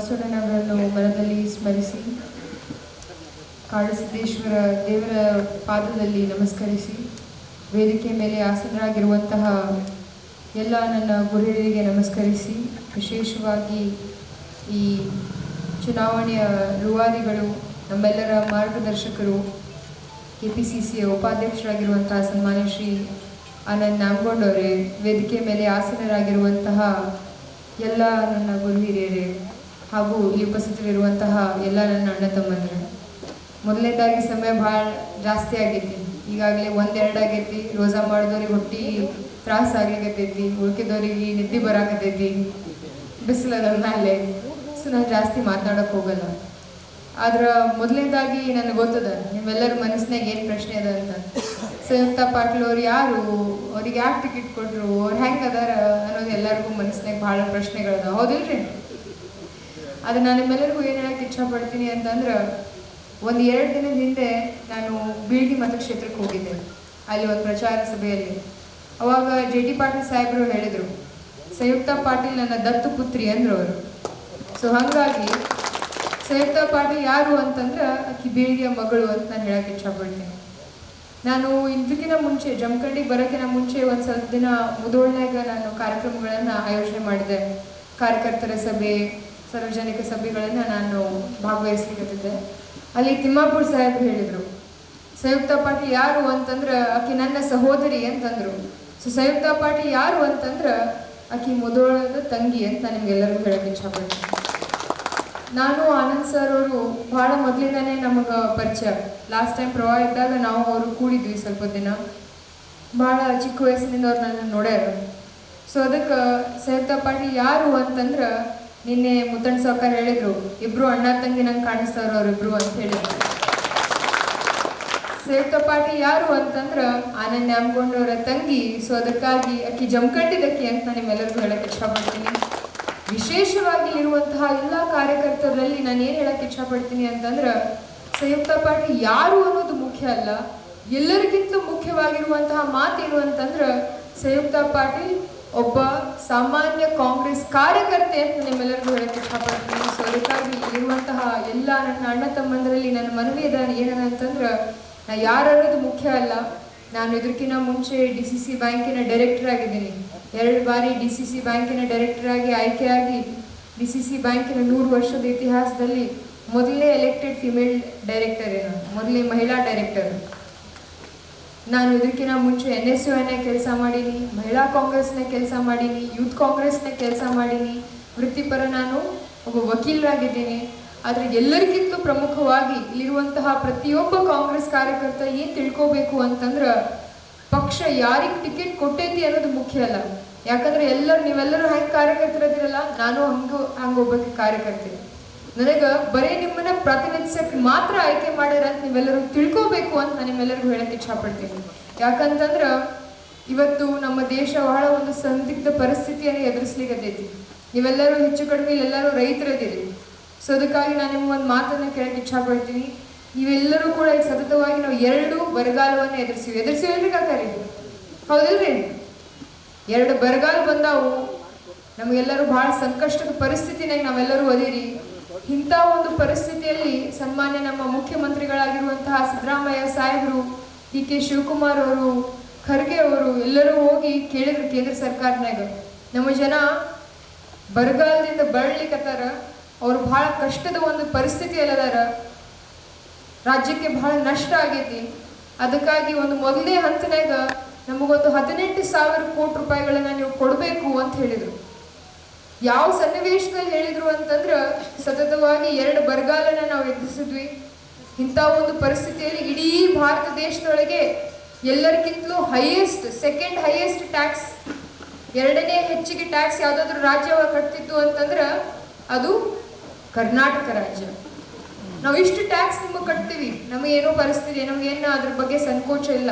ಬಸವಣ್ಣನವರನ್ನು ಮನದಲ್ಲಿ ಸ್ಮರಿಸಿ ಕಾಳಸಿದ್ದೇಶ್ವರ ದೇವರ ಪಾದದಲ್ಲಿ ನಮಸ್ಕರಿಸಿ ವೇದಿಕೆ ಮೇಲೆ ಆಸನರಾಗಿರುವಂತಹ ಎಲ್ಲ ನನ್ನ ಗುರುಹಿರಿಗೆ ನಮಸ್ಕರಿಸಿ, ವಿಶೇಷವಾಗಿ ಈ ಚುನಾವಣೆಯ ರೂವಾರಿಗಳು, ನಮ್ಮೆಲ್ಲರ ಮಾರ್ಗದರ್ಶಕರು ಕೆ ಪಿ ಸಿ ಸಿಯ ಉಪಾಧ್ಯಕ್ಷರಾಗಿರುವಂತಹ ಸನ್ಮಾನ್ಯ ಶ್ರೀ ಆನಂದ್ ನಾಮಗೊಂಡವರೇ ವೇದಿಕೆ ಮೇಲೆ ಆಸನರಾಗಿರುವಂತಹ ಎಲ್ಲ ನನ್ನ ಗುರು ಹಿರಿಯರೇ. ಹಾಗೂ ಇಲ್ಲಿ ಉಪಸ್ಥಿತರಿರುವಂತಹ ಎಲ್ಲ ನನ್ನ ಅಣ್ಣ ತಮ್ಮಂದ್ರೆ. ಮೊದಲನೇದಾಗಿ ಸಮಯ ಭಾಳ ಜಾಸ್ತಿ ಆಗೈತಿ. ಈಗಾಗಲೇ ಒಂದೆರಡು ಆಗೈತಿ. ರೋಜಾ ಮಾಡಿದವ್ರಿಗೆ ಹೊಟ್ಟಿ ತ್ರಾಸ ಆಗ್ಲಿಕತ್ತೈತಿ. ಉಳ್ಕಿದವ್ರಿಗೆ ನಿದ್ದೆ ಬರಾಕತ್ತೈತಿ. ಬಿಸಿಲದ ಮೇಲೆ ಸೊ, ನಾನು ಜಾಸ್ತಿ ಮಾತಾಡೋಕೆ ಹೋಗಲ್ಲ. ಆದ್ರೆ ಮೊದಲನೇದಾಗಿ ನನಗೆ ಗೊತ್ತದ, ನಿಮ್ಮೆಲ್ಲರ ಮನಸ್ಸಿನಾಗ ಏನು ಪ್ರಶ್ನೆ ಅದ ಅಂತ. ಸಂಯುಕ್ತ ಪಾಟೀಲ್ ಅವ್ರು ಯಾರು? ಅವ್ರಿಗೆ ಯಾಕೆ ಟಿಕೆಟ್ ಕೊಟ್ಟರು ಅವ್ರು ಹೆಂಗೆ ಅದಾರ ಅನ್ನೋದು ಎಲ್ಲರಿಗೂ ಮನಸ್ಸಿನಾಗ ಭಾಳ ಪ್ರಶ್ನೆಗಳದ ಹೌದಿಲ್ರಿ? ಅದು ನಾನು ನಿಮ್ಮೆಲ್ಲರಿಗೂ ಏನು ಹೇಳಕ್ಕೆ ಇಚ್ಛಪಡ್ತೀನಿ ಅಂತಂದ್ರೆ, ಒಂದು ಎರಡು ದಿನದ ಹಿಂದೆ ನಾನು ಬೀಳ್ಗಿ ಮತಕ್ಷೇತ್ರಕ್ಕೆ ಹೋಗಿದ್ದೆ, ಅಲ್ಲಿ ಒಂದು ಪ್ರಚಾರ ಸಭೆಯಲ್ಲಿ. ಅವಾಗ ಜೆ ಡಿ ಪಾಟೀಲ್ ಸಾಹೇಬರು ಹೇಳಿದರು, ಸಂಯುಕ್ತ ಪಾಟೀಲ್ ನನ್ನ ದತ್ತು ಪುತ್ರಿ ಅಂದರು ಅವರು. ಸೊ ಹಾಗಾಗಿ ಸಂಯುಕ್ತ ಪಾಟೀಲ್ ಯಾರು ಅಂತಂದ್ರೆ ಆಕಿ ಬೀಳ್ಗಿಯ ಮಗಳು ಅಂತ ನಾನು ಹೇಳಕ್ಕೆ ಇಚ್ಛಪಡ್ತೀನಿ ನಾನು ಇದಕ್ಕಿಂತ ಮುಂಚೆ ಜಮಖಂಡಿಗೆ ಬರೋಕ್ಕಿಂತ ಮುಂಚೆ ಒಂದು ಸ್ವಲ್ಪ ದಿನ ಮುದೋಳ್ನಾಗ ನಾನು ಕಾರ್ಯಕ್ರಮಗಳನ್ನು ಆಯೋಜನೆ ಮಾಡಿದೆ. ಕಾರ್ಯಕರ್ತರ ಸಭೆ ಸಾರ್ವಜನಿಕ ಸಭೆಗಳನ್ನು ನಾನು ಭಾಗವಹಿಸ್ಲಿಕ್ಕತ್ತಿದ್ದೆ ಅಲ್ಲಿ ತಿಮ್ಮಾಪುರ್ ಸಾಹೇಬ್ ಹೇಳಿದರು, ಸಂಯುಕ್ತ ಪಾಟೀಲ್ ಯಾರು ಅಂತಂದ್ರೆ ಆಕೆ ನನ್ನ ಸಹೋದರಿ ಅಂತಂದ್ರು. ಸೊ ಸಂಯುಕ್ತ ಪಾಟೀಲ್ ಯಾರು ಅಂತಂದ್ರೆ ಆಕೆ ಮುದೋಳದ ತಂಗಿ ಅಂತ ನಾನು ನಿಮ್ಗೆಲ್ಲರಿಗೂ ಹೇಳಕ್ಕೆ ಇಷ್ಟಪಡ್ತೀನಿ. ನಾನು ಆನಂದ್ ಸರ್ ಅವರು ಭಾಳ ಮೊದಲಿಂದಾನೇ ನಮಗೆ ಪರಿಚಯ. ಲಾಸ್ಟ್ ಟೈಮ್ ಪ್ರವಾಹ ಇದ್ದಾಗ ನಾವು ಅವರು ಕೂಡಿದ್ವಿ ಸ್ವಲ್ಪ ದಿನ. ಭಾಳ ಚಿಕ್ಕ ವಯಸ್ಸಿನಿಂದ ಅವ್ರು ನನ್ನ ನೋಡ್ಯಾರ ಸೊ ಅದಕ್ಕೆ ಸಂಯುಕ್ತ ಪಾಟೀಲ್ ಯಾರು ಅಂತಂದ್ರೆ ನಿನ್ನೆ ಮುತ್ತಣ್ಣ ಸಾವ್ಕಾರ ಹೇಳಿದ್ರು, ಇಬ್ರು ಅಣ್ಣ ತಂಗಿ ನಂಗೆ ಕಾಣಿಸ್ತಾರ ಅವ್ರಿಬ್ರು ಅಂತ ಹೇಳಿ ಸಂಯುಕ್ತ ಪಾಟಿ ಯಾರು ಅಂತಂದ್ರ ಆನಂದ್ ನ್ಯಾಮಗೊಂಡವರ ತಂಗಿ, ಸೊ ಅದಕ್ಕಾಗಿ ಅಕ್ಕಿ ಜಮಖಂಡಿದಕ್ಕಿ ಅಂತ ನಿಮ್ಮೆಲ್ಲರಿಗೂ ಹೇಳಕ್ಕೆ ಇಷ್ಟಪಡ್ತೀನಿ. ವಿಶೇಷವಾಗಿ ಇರುವಂತಹ ಎಲ್ಲ ಕಾರ್ಯಕರ್ತರಲ್ಲಿ ನಾನು ಏನು ಹೇಳಕ್ಕೆ ಇಷ್ಟಪಡ್ತೀನಿ ಅಂತಂದ್ರೆ, ಸಂಯುಕ್ತ ಪಾಟೀಲ್ ಯಾರು ಅನ್ನೋದು ಮುಖ್ಯ ಅಲ್ಲ, ಎಲ್ಲರಿಗಿಂತಲೂ ಮುಖ್ಯವಾಗಿರುವಂತಹ ಮಾತೇನು ಅಂತಂದ್ರೆ ಸಂಯುಕ್ತ ಪಾಟೀಲ್ ಒಬ್ಬ ಸಾಮಾನ್ಯ ಕಾಂಗ್ರೆಸ್ ಕಾರ್ಯಕರ್ತೆ ಅಂತ ನಿಮ್ಮೆಲ್ಲರಿಗೂ ಹೇಳಕ್ಕೆ ಇಷ್ಟಪಡ್ತೀನಿ. ಸೊ ಅದಕ್ಕಾಗಿ ಇರುವಂತಹ ಎಲ್ಲ ನನ್ನ ಅಣ್ಣ ತಮ್ಮಂದರಲ್ಲಿ ನನ್ನ ಮನವಿ ಇದ್ದಾನೆ ಏನಂತಂದ್ರೆ ನಾ ಯಾರನ್ನೋದು ಮುಖ್ಯ ಅಲ್ಲ. ನಾನು ಇದಕ್ಕಿಂತ ಮುಂಚೆ ಡಿ ಸಿ ಸಿ ಬ್ಯಾಂಕಿನ ಡೈರೆಕ್ಟರ್ ಆಗಿದ್ದೀನಿ. ಎರಡು ಬಾರಿ ಡಿ ಸಿ ಸಿ ಬ್ಯಾಂಕಿನ ಡೈರೆಕ್ಟರ್ ಆಗಿ ಆಯ್ಕೆಯಾಗಿ ಡಿ ಸಿ ಸಿ ಬ್ಯಾಂಕಿನ ನೂರು ವರ್ಷದ ಇತಿಹಾಸದಲ್ಲಿ ಮೊದಲನೇ ಎಲೆಕ್ಟೆಡ್ ಫಿಮೇಲ್ ಡೈರೆಕ್ಟರ್ ಏನು ಮೊದಲನೇ ಮಹಿಳಾ ಡೈರೆಕ್ಟರ್ ನಾನು ಇದಕ್ಕಿಂತ ಮುಂಚೆ ಎನ್ ಎಸ್ ಯು ಕೆಲಸ ಮಾಡೀನಿ, ಮಹಿಳಾ ಕಾಂಗ್ರೆಸ್ನೇ ಕೆಲಸ ಮಾಡೀನಿ, ಯೂತ್ ಕಾಂಗ್ರೆಸ್ನೇ ಕೆಲಸ ಮಾಡೀನಿ. ವೃತ್ತಿಪರ ನಾನು ಒಬ್ಬ ವಕೀಲರಾಗಿದ್ದೀನಿ. ಆದರೆ ಎಲ್ಲರಿಗಿಂತಲೂ ಪ್ರಮುಖವಾಗಿ ಇಲ್ಲಿರುವಂತಹ ಪ್ರತಿಯೊಬ್ಬ ಕಾಂಗ್ರೆಸ್ ಕಾರ್ಯಕರ್ತ ಏನು ತಿಳ್ಕೋಬೇಕು ಅಂತಂದ್ರೆ ಪಕ್ಷ ಯಾರಿಗೆ ಟಿಕೆಟ್ ಕೊಟ್ಟೈತಿ ಅನ್ನೋದು ಮುಖ್ಯ ಅಲ್ಲ. ಯಾಕಂದ್ರೆ ಎಲ್ಲರೂ ನೀವೆಲ್ಲರೂ ಹೆಂಗೆ ಕಾರ್ಯಕರ್ತರದಿರಲ್ಲ ನಾನು ಹಂಗೂ, ಹಂಗೆ ಒಬ್ಬಕ್ಕೆ ಕಾರ್ಯಕರ್ತೆ. ನನಗೆ ಬರೀ ನಿಮ್ಮನ್ನ ಪ್ರಾತಿನಿಧ್ಯಕ್ಕೆ ಮಾತ್ರ ಆಯ್ಕೆ ಮಾಡ್ಯಾರ ಅಂತ ನೀವೆಲ್ಲರೂ ತಿಳ್ಕೋಬೇಕು ಅಂತ ನಾನು ನಿಮ್ಮೆಲ್ಲರಿಗೂ ಹೇಳಕ್ಕೆ ಇಷ್ಟಪಡ್ತೀನಿ ಯಾಕಂತಂದ್ರೆ ಇವತ್ತು ನಮ್ಮ ದೇಶ ಬಹಳ ಒಂದು ಸಂದಿಗ್ಧ ಪರಿಸ್ಥಿತಿಯನ್ನು ಎದುರಿಸ್ಲಿಕ್ಕತ್ತೈತಿ ನೀವೆಲ್ಲರೂ ಹೆಚ್ಚು ಕಡಿಮೆ ಇಲ್ಲೆಲ್ಲರೂ ರೈತರದಿರಿ ಸೊ ಅದಕ್ಕಾಗಿ ನಾನು ನಿಮ್ಮ ಒಂದು ಮಾತನ್ನು ಕೇಳಕ್ಕೆ ಇಷ್ಟಪಡ್ತೀನಿ ನೀವೆಲ್ಲರೂ ಕೂಡ ಸತತವಾಗಿ ನಾವು ಎರಡು ಬರಗಾಲವನ್ನು ಎದುರಿಸಿವಿ. ಎದುರಿಸಿವಲ್ರಿ ಕಾಕಾರಿ? ಹೌದಿಲ್ರಿ? ಎರಡು ಬರಗಾಲ ಬಂದಾವು. ನಮಗೆಲ್ಲರೂ ಬಹಳ ಸಂಕಷ್ಟದ ಪರಿಸ್ಥಿತಿನಾಗ ನಾವೆಲ್ಲರೂ ಅದಿರಿ. ಇಂಥ ಒಂದು ಪರಿಸ್ಥಿತಿಯಲ್ಲಿ ಸನ್ಮಾನ್ಯ ನಮ್ಮ ಮುಖ್ಯಮಂತ್ರಿಗಳಾಗಿರುವಂತಹ ಸಿದ್ದರಾಮಯ್ಯ ಸಾಹೇಬರು ಡಿ ಕೆ ಶಿವಕುಮಾರ್ ಅವರು, ಖರ್ಗೆ ಅವರು ಎಲ್ಲರೂ ಹೋಗಿ ಕೇಳಿದ್ರು ಕೇಂದ್ರ ಸರ್ಕಾರನಾಗ ನಮ್ಮ ಜನ ಬರಗಾಲದಿಂದ ಬರಲಿಕ್ಕತ್ತಾರ ಅವರು ಬಹಳ ಕಷ್ಟದ ಒಂದು ಪರಿಸ್ಥಿತಿಯಲ್ಲದಾರ ರಾಜ್ಯಕ್ಕೆ ಬಹಳ ನಷ್ಟ ಆಗೈತಿ. ಅದಕ್ಕಾಗಿ ಒಂದು ಮೊದಲನೇ ಹಂತನಾಗ ನಮಗೊಂದು ಹದಿನೆಂಟು ಸಾವಿರ ಕೋಟಿ ರೂಪಾಯಿಗಳನ್ನ ನೀವು ಕೊಡಬೇಕು ಅಂತ ಹೇಳಿದರು. ಯಾವ ಸನ್ನಿವೇಶದಲ್ಲಿ ಹೇಳಿದ್ರು ಅಂತಂದ್ರೆ ಸತತವಾಗಿ ಎರಡು ಬರಗಾಲನ ನಾವು ಎದುರಿಸಿದ್ವಿ. ಇಂಥ ಒಂದು ಪರಿಸ್ಥಿತಿಯಲ್ಲಿ ಇಡೀ ಭಾರತ ದೇಶದೊಳಗೆ ಎಲ್ಲರಿಗಿಂತಲೂ ಹೈಯೆಸ್ಟ್ ಸೆಕೆಂಡ್ ಹೈಯೆಸ್ಟ್ ಟ್ಯಾಕ್ಸ್ ಎರಡನೇ ಹೆಚ್ಚಿಗೆ ಟ್ಯಾಕ್ಸ್ ಯಾವುದಾದ್ರೂ ರಾಜ್ಯ ಕಟ್ತಿತ್ತು ಅಂತಂದ್ರೆ ಅದು ಕರ್ನಾಟಕ ರಾಜ್ಯ. ನಾವು ಇಷ್ಟು ಟ್ಯಾಕ್ಸ್ ನಿಮಗೆ ಕಟ್ತೀವಿ. ನಮಗೇನೋ ಪರಿಸ್ಥಿತಿ ನಮಗೇನು ಅದ್ರ ಬಗ್ಗೆ ಸಂಕೋಚ ಇಲ್ಲ.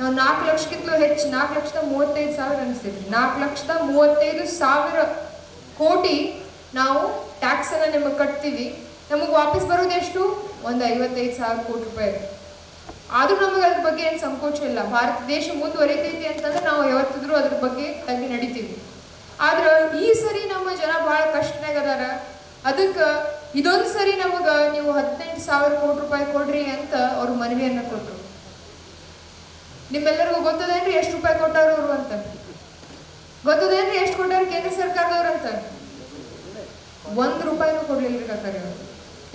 ನಾವು ನಾಲ್ಕು ಲಕ್ಷಕ್ಕಿಂತಲೂ ಹೆಚ್ಚು ನಾಲ್ಕು ಲಕ್ಷದ ಮೂವತ್ತೈದು ಸಾವಿರ ಅನಿಸ್ತೈತಿ ನಾಲ್ಕು ಲಕ್ಷದ ಮೂವತ್ತೈದು ಸಾವಿರ ಕೋಟಿ ನಾವು ಟ್ಯಾಕ್ಸನ್ನು ನಿಮಗೆ ಕಟ್ತೀವಿ. ನಮಗೆ ವಾಪಸ್ ಬರೋದು ಎಷ್ಟು? ಒಂದು ಐವತ್ತೈದು ಸಾವಿರ ಕೋಟಿ ರೂಪಾಯಿ ಆದರೂ ನಮಗೆ ಅದ್ರ ಬಗ್ಗೆ ಏನು ಸಂಕೋಚ ಇಲ್ಲ. ಭಾರತ ದೇಶ ಮುಂದುವರಿತೈತಿ ಅಂತಂದ್ರೆ ನಾವು ಯಾವತ್ತಿದ್ರೂ ಅದ್ರ ಬಗ್ಗೆ ತಗ್ಗಿ ನಡಿತೀವಿ. ಆದ್ರೆ ಈ ಸರಿ ನಮ್ಮ ಜನ ಭಾಳ ಕಷ್ಟನಾಗ ಅದಾರ. ಅದಕ್ಕೆ ಇದೊಂದು ಸರಿ ನಮಗೆ ನೀವು ಹದಿನೆಂಟು ಸಾವಿರ ಕೋಟಿ ರೂಪಾಯಿ ಕೊಡ್ರಿ ಅಂತ ಅವ್ರು ಮನವಿಯನ್ನು ಕೊಟ್ಟರು ನಿಮ್ಮೆಲ್ಲರಿಗೂ ಗೊತ್ತದೇನ್ರಿ? ಎಷ್ಟು ರೂಪಾಯಿ ಕೊಟ್ಟಾರ ಅವರು ಅಂತ? ಗೊತ್ತದೇನ್ರಿ ಎಷ್ಟು ಕೊಟ್ಟಾರ ಕೇಂದ್ರ ಸರ್ಕಾರದವ್ರು ಅಂತ ಒಂದ್ ರೂಪಾಯಿನೂ ಕೊಡ್ಲಿಲ್ಲ ರೀ ಅವರು.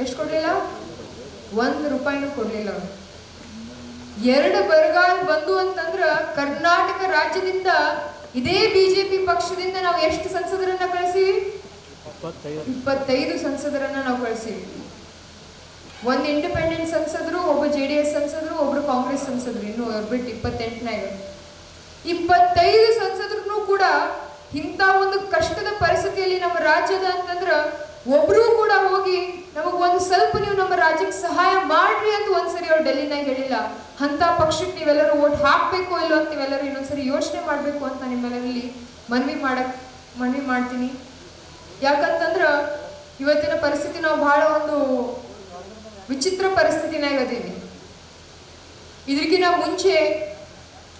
ಎಷ್ಟು ಕೊಡ್ಲಿಲ್ಲ? ಒಂದ್ ರೂಪಾಯಿನೂ ಕೊಡ್ಲಿಲ್ಲ ಅವರು. ಎರಡು ಬರಗಾಲ ಬಂದು ಅಂತಂದ್ರ ಕರ್ನಾಟಕ ರಾಜ್ಯದಿಂದ ಇದೇ ಬಿಜೆಪಿ ಪಕ್ಷದಿಂದ ನಾವು ಎಷ್ಟು ಸಂಸದರನ್ನ ಕಳಿಸಿವಿ? ಇಪ್ಪತ್ತೈದು ಸಂಸದರನ್ನ ನಾವು ಕಳಿಸಿವಿ. ಒಂದು ಇಂಡಿಪೆಂಡೆಂಟ್ ಸಂಸದರು, ಒಬ್ಬ ಜೆ ಡಿ ಎಸ್ ಸಂಸದರು, ಒಬ್ರು ಕಾಂಗ್ರೆಸ್ ಸಂಸದರು. ಇನ್ನು ಬಿಟ್ಟು ಇಪ್ಪತ್ತೆಂಟನಾಗ ಇಪ್ಪತ್ತೈದು ಸಂಸದರು ಕೂಡ ಇಂಥ ಒಂದು ಕಷ್ಟದ ಪರಿಸ್ಥಿತಿಯಲ್ಲಿ ನಮ್ಮ ರಾಜ್ಯದ ಅಂತಂದ್ರ ಒಬ್ರು ಕೂಡ ಹೋಗಿ ನಮಗ್ ಒಂದು ಸ್ವಲ್ಪ ನೀವು ನಮ್ಮ ರಾಜ್ಯಕ್ಕೆ ಸಹಾಯ ಮಾಡ್ರಿ ಅಂತ ಒಂದ್ಸರಿ ಅವ್ರು ಡೆಲ್ಲಿನಾಗ ಹೇಳಿಲ್ಲ. ಅಂತ ಪಕ್ಷಕ್ಕೆ ನೀವೆಲ್ಲರೂ ಓಟ್ ಹಾಕ್ಬೇಕು ಇಲ್ಲೋ ಅಂತ ನೀವೆಲ್ಲರೂ ಇನ್ನೊಂದ್ಸರಿ ಯೋಚನೆ ಮಾಡ್ಬೇಕು ಅಂತ ನಿಮ್ಮೆಲ್ಲರಲ್ಲಿ ಮನವಿ ಮಾಡಕ್ ಮನವಿ ಮಾಡ್ತೀನಿ. ಯಾಕಂತಂದ್ರ ಇವತ್ತಿನ ಪರಿಸ್ಥಿತಿ ನಾವು ಬಹಳ ಒಂದು ವಿಚಿತ್ರ ಪರಿಸ್ಥಿತಿನಾಗ ಅದೀವಿ ಮುಂಚೆ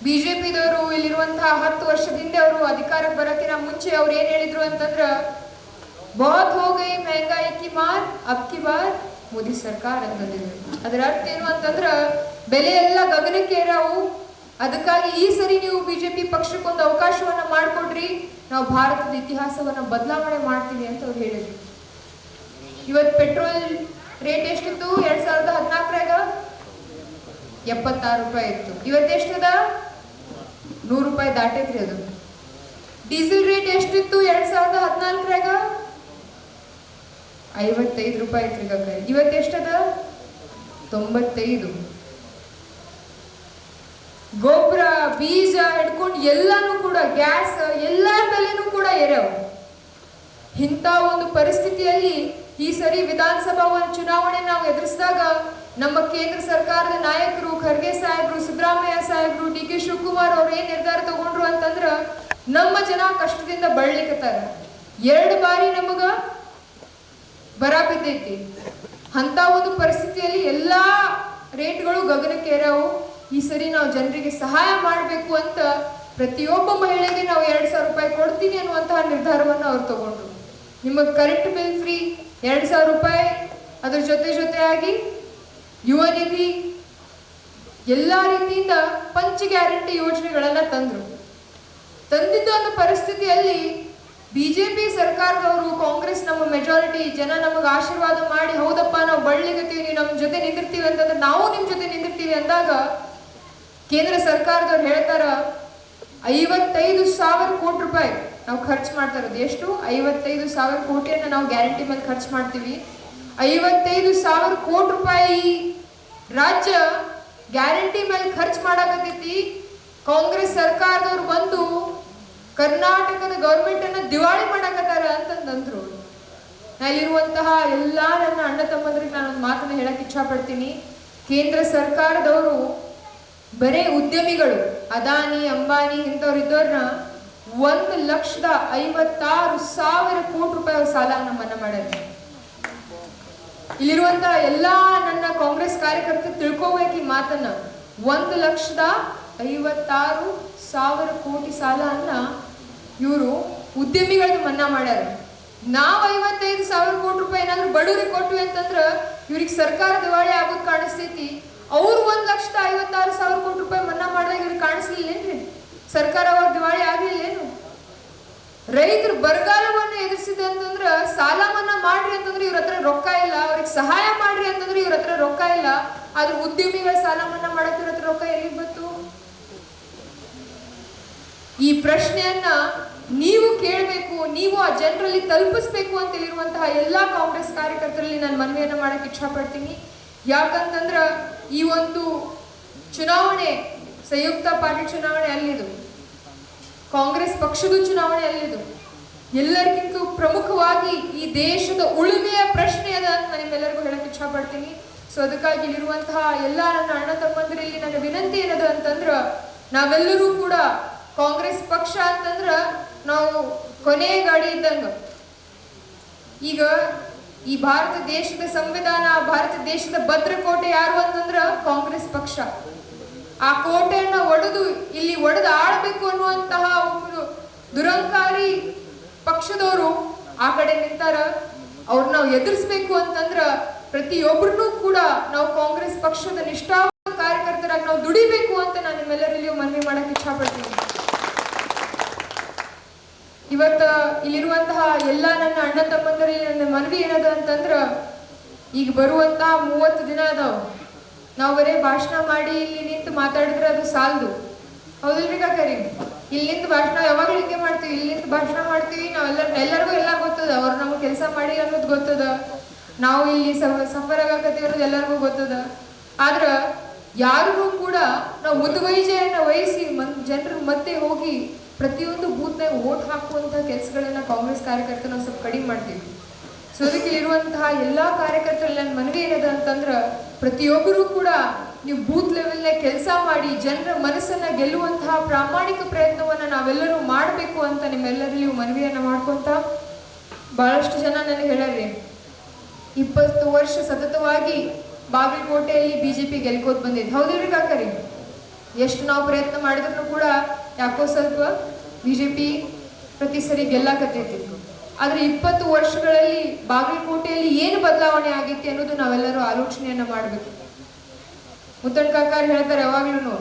ಬಿಜೆಪಿದವರು ಇಲ್ಲಿರುವಂತಹ ಹತ್ತು ವರ್ಷದಿಂದ ಅವರು ಅಧಿಕಾರಕ್ಕೆ ಬರೋಕ್ಕಿಂತ ಮುಂಚೆ ಅವ್ರು ಏನ್ ಹೇಳಿದ್ರು ಅಂತಂದ್ರ ಬಹುತ್ ಹೋಗಿ ಮಹಂಗಾಯಿ ಕಿ ಮಾರ್ ಅಕ್ಕಿ ಬಾರ್ ಮೋದಿ ಸರ್ಕಾರ ಅಂತಂದಿದ್ರು ಅದರ ಅರ್ಥ ಏನು ಅಂತಂದ್ರ, ಬೆಲೆ ಎಲ್ಲ ಗಗನಕ್ಕೆ ಏರಾವು. ಅದಕ್ಕಾಗಿ ಈ ಸರಿ ನೀವು ಬಿಜೆಪಿ ಪಕ್ಷಕ್ಕೊಂದು ಅವಕಾಶವನ್ನ ಮಾಡಿಕೊಡ್ರಿ. ನಾವು ಭಾರತದ ಇತಿಹಾಸವನ್ನ ಬದಲಾವಣೆ ಮಾಡ್ತೀವಿ ಅಂತ ಅವ್ರು ಹೇಳಿದ್ರು. ಇವತ್ತು ಪೆಟ್ರೋಲ್ ರೇಟ್ ಎಷ್ಟಿತ್ತು? ಎರಡ್ ಸಾವಿರದ ಹದಿನಾಲ್ಕರಾಗ ಎಪ್ಪತ್ತಾರು ರೂಪಾಯಿ ಇತ್ತು. ಇವತ್ತು ಎಷ್ಟದ ನೂರು ರೂಪಾಯಿ ದಾಟೈತ್ರಿ ಅದು. ಡೀಸೆಲ್ ರೇಟ್ ಎಷ್ಟಿತ್ತು ಎರಡ್ ಸಾವಿರದ ಹದಿನಾಲ್ಕರಾಗ? ಐವತ್ತೈದು ರೂಪಾಯಿ ಐತ್ರಿ ಕಾಕ ಇವತ್ತು ಎಷ್ಟದ? ತೊಂಬತ್ತೈದು. ಗೊಬ್ಬರ ಬೀಜ ಹಿಡ್ಕೊಂಡು ಎಲ್ಲಾನು ಕೂಡ, ಗ್ಯಾಸ್ ಎಲ್ಲಾರ ಬೆಲೆನೂ ಕೂಡ ಏರ್ಯಾವ ಇಂಥ ಒಂದು ಪರಿಸ್ಥಿತಿಯಲ್ಲಿ ಈ ಸರಿ ವಿಧಾನಸಭಾ ಚುನಾವಣೆ ನಾವು ಎದುರಿಸಿದಾಗ ನಮ್ಮ ಕೇಂದ್ರ ಸರ್ಕಾರದ ನಾಯಕರು ಖರ್ಗೆ ಸಾಹೇಬ್ರು, ಸಿದ್ದರಾಮಯ್ಯ ಸಾಹೇಬ್ರು, ಡಿ ಕೆ ಶಿವಕುಮಾರ್ ಅವ್ರು ಏನು ನಿರ್ಧಾರ ತಗೊಂಡ್ರು ಅಂತಂದ್ರ ನಮ್ಮ ಜನ ಕಷ್ಟದಿಂದ ಬಳಲಿಕತ್ತಾರ. ಎರಡು ಬಾರಿ ನಮಗ ಬರ ಬಿದ್ದೈತಿ. ಅಂತ ಒಂದು ಪರಿಸ್ಥಿತಿಯಲ್ಲಿ ಎಲ್ಲಾ ರೇಟ್ಗಳು ಗಗನಕ್ಕೇರವು ಈ ಸರಿ ನಾವು ಜನರಿಗೆ ಸಹಾಯ ಮಾಡಬೇಕು ಅಂತ ಪ್ರತಿಯೊಬ್ಬ ಮಹಿಳೆಗೆ ನಾವು ಎರಡು ಸಾವಿರ ರೂಪಾಯಿ ಕೊಡ್ತೀನಿ ಅನ್ನುವಂತಹ ನಿರ್ಧಾರವನ್ನು ಅವ್ರು ತಗೊಂಡ್ರು. ನಿಮಗೆ ಕರೆಂಟ್ ಬಿಲ್ ಫ್ರೀ ಎರಡು ಸಾವಿರ ರೂಪಾಯಿ ಅದ್ರ ಜೊತೆ ಜೊತೆಯಾಗಿ ಯುವ ನಿಧಿ ಎಲ್ಲ ರೀತಿಯಿಂದ ಪಂಚ ಗ್ಯಾರಂಟಿ ಯೋಜನೆಗಳನ್ನ ತಂದ್ರು. ತಂದಿದ್ದ ಒಂದು ಪರಿಸ್ಥಿತಿಯಲ್ಲಿ ಬಿಜೆಪಿ ಸರ್ಕಾರದವರು, ಕಾಂಗ್ರೆಸ್ ನಮ್ಮ ಮೆಜಾರಿಟಿ ಜನ ನಮಗೆ ಆಶೀರ್ವಾದ ಮಾಡಿ, ಹೌದಪ್ಪ, ನಾವು ಬಳ್ಳಿಗತ್ತೀವಿ, ನೀವು ನಮ್ಮ ಜೊತೆ ನಿಂದಿರ್ತೀವಿ ಅಂತಂದ್ರೆ ನಾವು ನಿಮ್ಮ ಜೊತೆ ನಿಂದಿರ್ತೀವಿ ಅಂದಾಗ ಕೇಂದ್ರ ಸರ್ಕಾರದವ್ರು ಹೇಳ್ತಾರ, ಐವತ್ತೈದು ಸಾವಿರ ಕೋಟಿ ರೂಪಾಯಿ ನಾವು ಖರ್ಚು ಮಾಡ್ತಾ ಇರೋದು. ಎಷ್ಟು? ಐವತ್ತೈದು ಸಾವಿರ ಕೋಟಿಯನ್ನು ನಾವು ಗ್ಯಾರಂಟಿ ಮೇಲೆ ಖರ್ಚು ಮಾಡ್ತೀವಿ. ಐವತ್ತೈದು ಸಾವಿರ ಕೋಟಿ ರೂಪಾಯಿ ರಾಜ್ಯ ಗ್ಯಾರಂಟಿ ಮೇಲೆ ಖರ್ಚು ಮಾಡಕತ್ತೈತಿ. ಕಾಂಗ್ರೆಸ್ ಸರ್ಕಾರದವ್ರು ಬಂದು ಕರ್ನಾಟಕದ ಗೌರ್ಮೆಂಟ್ ಅನ್ನ ದಿವಾಳಿ ಮಾಡಾಕತ್ತಾರ ಅಂತಂದ್ರು ನಲ್ಲಿರುವಂತಹ ಎಲ್ಲ ನನ್ನ ಅಣ್ಣ ತಮ್ಮಂದ್ರಿಗೆ ನಾನು ಒಂದು ಮಾತನ್ನ ಇಚ್ಛಾ ಪಡ್ತೀನಿ ಕೇಂದ್ರ ಸರ್ಕಾರದವರು ಬರೇ ಉದ್ಯಮಿಗಳು, ಅದಾನಿ, ಅಂಬಾನಿ ಇಂಥವ್ರು ಇದ್ದವ್ರನ್ನ ಒಂದು ಲಕ್ಷದ ಐವತ್ತಾರು ಸಾವಿರ ಕೋಟಿ ರೂಪಾಯಿ ಸಾಲ ನಮ್ಮನ್ನ ಮನ್ನಾ ಮಾಡ್ಯಾರ. ಇಲ್ಲಿರುವಂತ ಎಲ್ಲಾ ನನ್ನ ಕಾಂಗ್ರೆಸ್ ಕಾರ್ಯಕರ್ತರು ತಿಳ್ಕೋಬೇಕು ಈ ಮಾತನ್ನ. ಒಂದು ಲಕ್ಷದ ಐವತ್ತಾರು ಸಾವಿರ ಕೋಟಿ ಸಾಲವನ್ನ ಇವರು ಉದ್ಯಮಿಗಳಿಗೆ ಮನ್ನಾ ಮಾಡ್ಯಾರ. ನಾವು ಐವತ್ತೈದು ಸಾವಿರ ಕೋಟಿ ರೂಪಾಯಿ ಏನಾದ್ರು ಬಡವರಿಗೆ ಕೊಟ್ಟು ಅಂತಂದ್ರೆ ಇವ್ರಿಗೆ ಸರ್ಕಾರ ದಿವಾಳಿ ಆಗೋದ್ ಕಾಣಿಸ್ತೈತಿ. ಅವರು ಒಂದು ಲಕ್ಷದ ಐವತ್ತಾರು ಸಾವಿರ ಕೋಟಿ ರೂಪಾಯಿ ಮನ್ನಾ ಮಾಡಿದಾಗ ಇವ್ರಿಗೆ ಕಾಣಿಸ್ಲಿಲ್ಲೇನ್ರಿ? ಸರ್ಕಾರ ಅವಾಗ ದಿವಾಳಿ ಆಗ್ಲಿಲ್ಲೇನು? ರೈತರು ಬರಗಾಲವನ್ನು ಎದುರಿಸಿದೆ ಅಂತಂದ್ರೆ ಸಾಲ ಮನ್ನಾ ಮಾಡ್ರಿ ಅಂತಂದ್ರೆ ಇವ್ರ ಹತ್ರ ರೊಕ್ಕ ಇಲ್ಲ, ಅವ್ರಿಗೆ ಸಹಾಯ ಮಾಡ್ರಿ ಅಂತಂದ್ರೆ ಇವ್ರ ಹತ್ರ ರೊಕ್ಕ ಇಲ್ಲ, ಆದ್ರೆ ಉದ್ಯಮಿಗಳ ಸಾಲ ಮನ್ನಾ ಮಾಡಕ್ ಇವ್ರ ಹತ್ರ ರೊಕ್ಕ ಎಲ್ಲಿಗೆ ಬಂತು? ಈ ಪ್ರಶ್ನೆಯನ್ನ ನೀವು ಕೇಳಬೇಕು, ನೀವು ಆ ಜನರಲ್ಲಿ ತಲುಪಿಸ್ಬೇಕು ಅಂತ ಹೇಳಿರುವಂತಹ ಎಲ್ಲಾ ಕಾಂಗ್ರೆಸ್ ಕಾರ್ಯಕರ್ತರಲ್ಲಿ ನಾನು ಮನವಿಯನ್ನು ಮಾಡಕ್ಕೆ ಇಚ್ಛಾ ಪಡ್ತೀನಿ ಯಾಕಂತಂದ್ರ ಈ ಒಂದು ಚುನಾವಣೆ, ಸಂಯುಕ್ತ ಪಾರ್ಟಿ ಚುನಾವಣೆ ಅಲ್ಲಿದು. ಕಾಂಗ್ರೆಸ್ ಪಕ್ಷದ ಚುನಾವಣೆ ಅಲ್ಲಿದು ಎಲ್ಲರಿಗಿಂತ ಪ್ರಮುಖವಾಗಿ ಈ ದೇಶದ ಉಳಿಮೆಯ ಪ್ರಶ್ನೆ ಅದ ಅಂತ ನಾನು ನಿಮ್ಮೆಲ್ಲರಿಗೂ ಹೇಳಕ್ಕೆ ಇಚ್ಛಾ ಪಡ್ತೀನಿ ಸೊ ಅದಕ್ಕಾಗಿ ಇಲ್ಲಿರುವಂತಹ ಎಲ್ಲ ನನ್ನ ಅಣ್ಣ ತಮ್ಮಂದಿರಲ್ಲಿ ನನ್ನ ವಿನಂತಿ ಏನದ ಅಂತಂದ್ರ, ನಾವೆಲ್ಲರೂ ಕೂಡ ಕಾಂಗ್ರೆಸ್ ಪಕ್ಷ ಅಂತಂದ್ರ ನಾವು ಕೊನೆಯ ಗಾಡಿ ಇದ್ದಂಗ. ಈಗ ಈ ಭಾರತ ದೇಶದ ಸಂವಿಧಾನ, ಭಾರತ ದೇಶದ ಭದ್ರಕೋಟೆ ಯಾರು ಅಂತಂದ್ರ ಕಾಂಗ್ರೆಸ್ ಪಕ್ಷ. ಆ ಕೋಟೆಯನ್ನ ಒಡೆದು ಇಲ್ಲಿ ಒಡೆದು ಆಳ್ಬೇಕು ಅನ್ನುವಂತಹ ಒಂದು ದುರಂಕಾರಿ ಪಕ್ಷದವರು ಆ ಕಡೆ ನಿಂತಾರ. ಅವ್ರು ನಾವು ಎದುರಿಸ್ಬೇಕು ಅಂತಂದ್ರ ಪ್ರತಿಯೊಬ್ಬರನ್ನೂ ಕೂಡ ನಾವು ಕಾಂಗ್ರೆಸ್ ಪಕ್ಷದ ನಿಷ್ಠಾ ಕಾರ್ಯಕರ್ತರಾಗಿ ನಾವು ದುಡಿಬೇಕು ಅಂತ ನಾನು ನಿಮ್ಮೆಲ್ಲರಲ್ಲಿಯೂ ಮನವಿ ಮಾಡಕ್ಕೆ ಇಷ್ಟಪಡ್ತೀನಿ ಇವತ್ತ ಇಲ್ಲಿರುವಂತಹ ಎಲ್ಲ ನನ್ನ ಅಣ್ಣ ತಮ್ಮಂದರಲ್ಲಿ ನನ್ನ ಮನವಿ ಏನದ ಅಂತಂದ್ರ, ಈಗ ಬರುವಂತಹ ಮೂವತ್ತು ನಾವು ಬರೇ ಭಾಷಣ ಮಾಡಿ ಇಲ್ಲಿ ನಿಂತು ಮಾತಾಡಿದ್ರೆ ಅದು ಸಾಲದು. ಹೌದಿಲ್ರಿ ಕಾಕರಿ? ಇಲ್ಲಿಂದ ಭಾಷಣ ಯಾವಾಗಲೂ ಹಿಂಗೆ ಮಾಡ್ತೀವಿ. ಇಲ್ಲಿಂದ ಭಾಷಣ ಮಾಡ್ತೀವಿ ನಾವೆಲ್ಲ ಎಲ್ಲರಿಗೂ ಎಲ್ಲ ಗೊತ್ತದ. ಅವ್ರು ನಮ್ಗೆ ಕೆಲಸ ಮಾಡಿ ಅನ್ನೋದು ಗೊತ್ತದ. ನಾವು ಇಲ್ಲಿ ಸಫರ್ ಆಗಕತ್ತೀವಿ ಅನ್ನೋದು ಎಲ್ಲರಿಗೂ ಗೊತ್ತದ. ಆದ್ರೆ ಯಾರಿಗೂ ಕೂಡ ನಾವು ಮುತುವೈಜೆಯನ್ನ ವಹಿಸಿ ಮನ್, ಜನರ ಮತ್ತೆ ಹೋಗಿ ಪ್ರತಿಯೊಂದು ಬೂತ್ನಾಗ ಓಟ್ ಹಾಕುವಂತ ಕೆಲಸಗಳನ್ನ ಕಾಂಗ್ರೆಸ್ ಕಾರ್ಯಕರ್ತರು ಸ್ವಲ್ಪ ಕಡಿಮೆ ಮಾಡ್ತೀವಿ. ಸೊ ಎಲ್ಲಾ ಕಾರ್ಯಕರ್ತರಲ್ಲಿ ನನ್ನ ಮನವಿ ಏನದ ಅಂತಂದ್ರೆ ಪ್ರತಿಯೊಬ್ಬರೂ ಕೂಡ ನೀವು ಬೂತ್ ಲೆವೆಲ್ನ ಕೆಲಸ ಮಾಡಿ ಜನರ ಮನಸ್ಸನ್ನು ಗೆಲ್ಲುವಂತಹ ಪ್ರಾಮಾಣಿಕ ಪ್ರಯತ್ನವನ್ನ ನಾವೆಲ್ಲರೂ ಮಾಡಬೇಕು ಅಂತ ನಿಮ್ಮೆಲ್ಲರಲ್ಲಿ ಮನವಿಯನ್ನು ಮಾಡ್ಕೊಂತ ಬಹಳಷ್ಟು ಜನ ನನಗೆ ಹೇಳರಿ ಇಪ್ಪತ್ತು ವರ್ಷ ಸತತವಾಗಿ ಬಾಗಲಕೋಟೆಯಲ್ಲಿ ಬಿಜೆಪಿ ಗೆಲ್ಕೋತ್ ಬಂದಿದ್ದು. ಹೌದಿಲ್ರಿ ಕಾಕರಿ? ಎಷ್ಟು ನಾವು ಪ್ರಯತ್ನ ಮಾಡಿದ್ರು ಕೂಡ ಯಾಕೋ ಸ್ವಲ್ಪ ಬಿಜೆಪಿ ಪ್ರತಿ ಸರಿ ಗೆಲ್ಲಾಕತ್ತೈತಿ. ಆದರೆ ಇಪ್ಪತ್ತು ವರ್ಷಗಳಲ್ಲಿ ಬಾಗಲಕೋಟೆಯಲ್ಲಿ ಏನು ಬದಲಾವಣೆ ಆಗೈತಿ ಅನ್ನೋದು ನಾವೆಲ್ಲರೂ ಆಲೋಚನೆಯನ್ನ ಮಾಡಬೇಕು. ಮುದ್ದಣ್ ಕಾಕಾರ್ ಹೇಳ್ತಾರೆ ಯಾವಾಗ್ಲೂ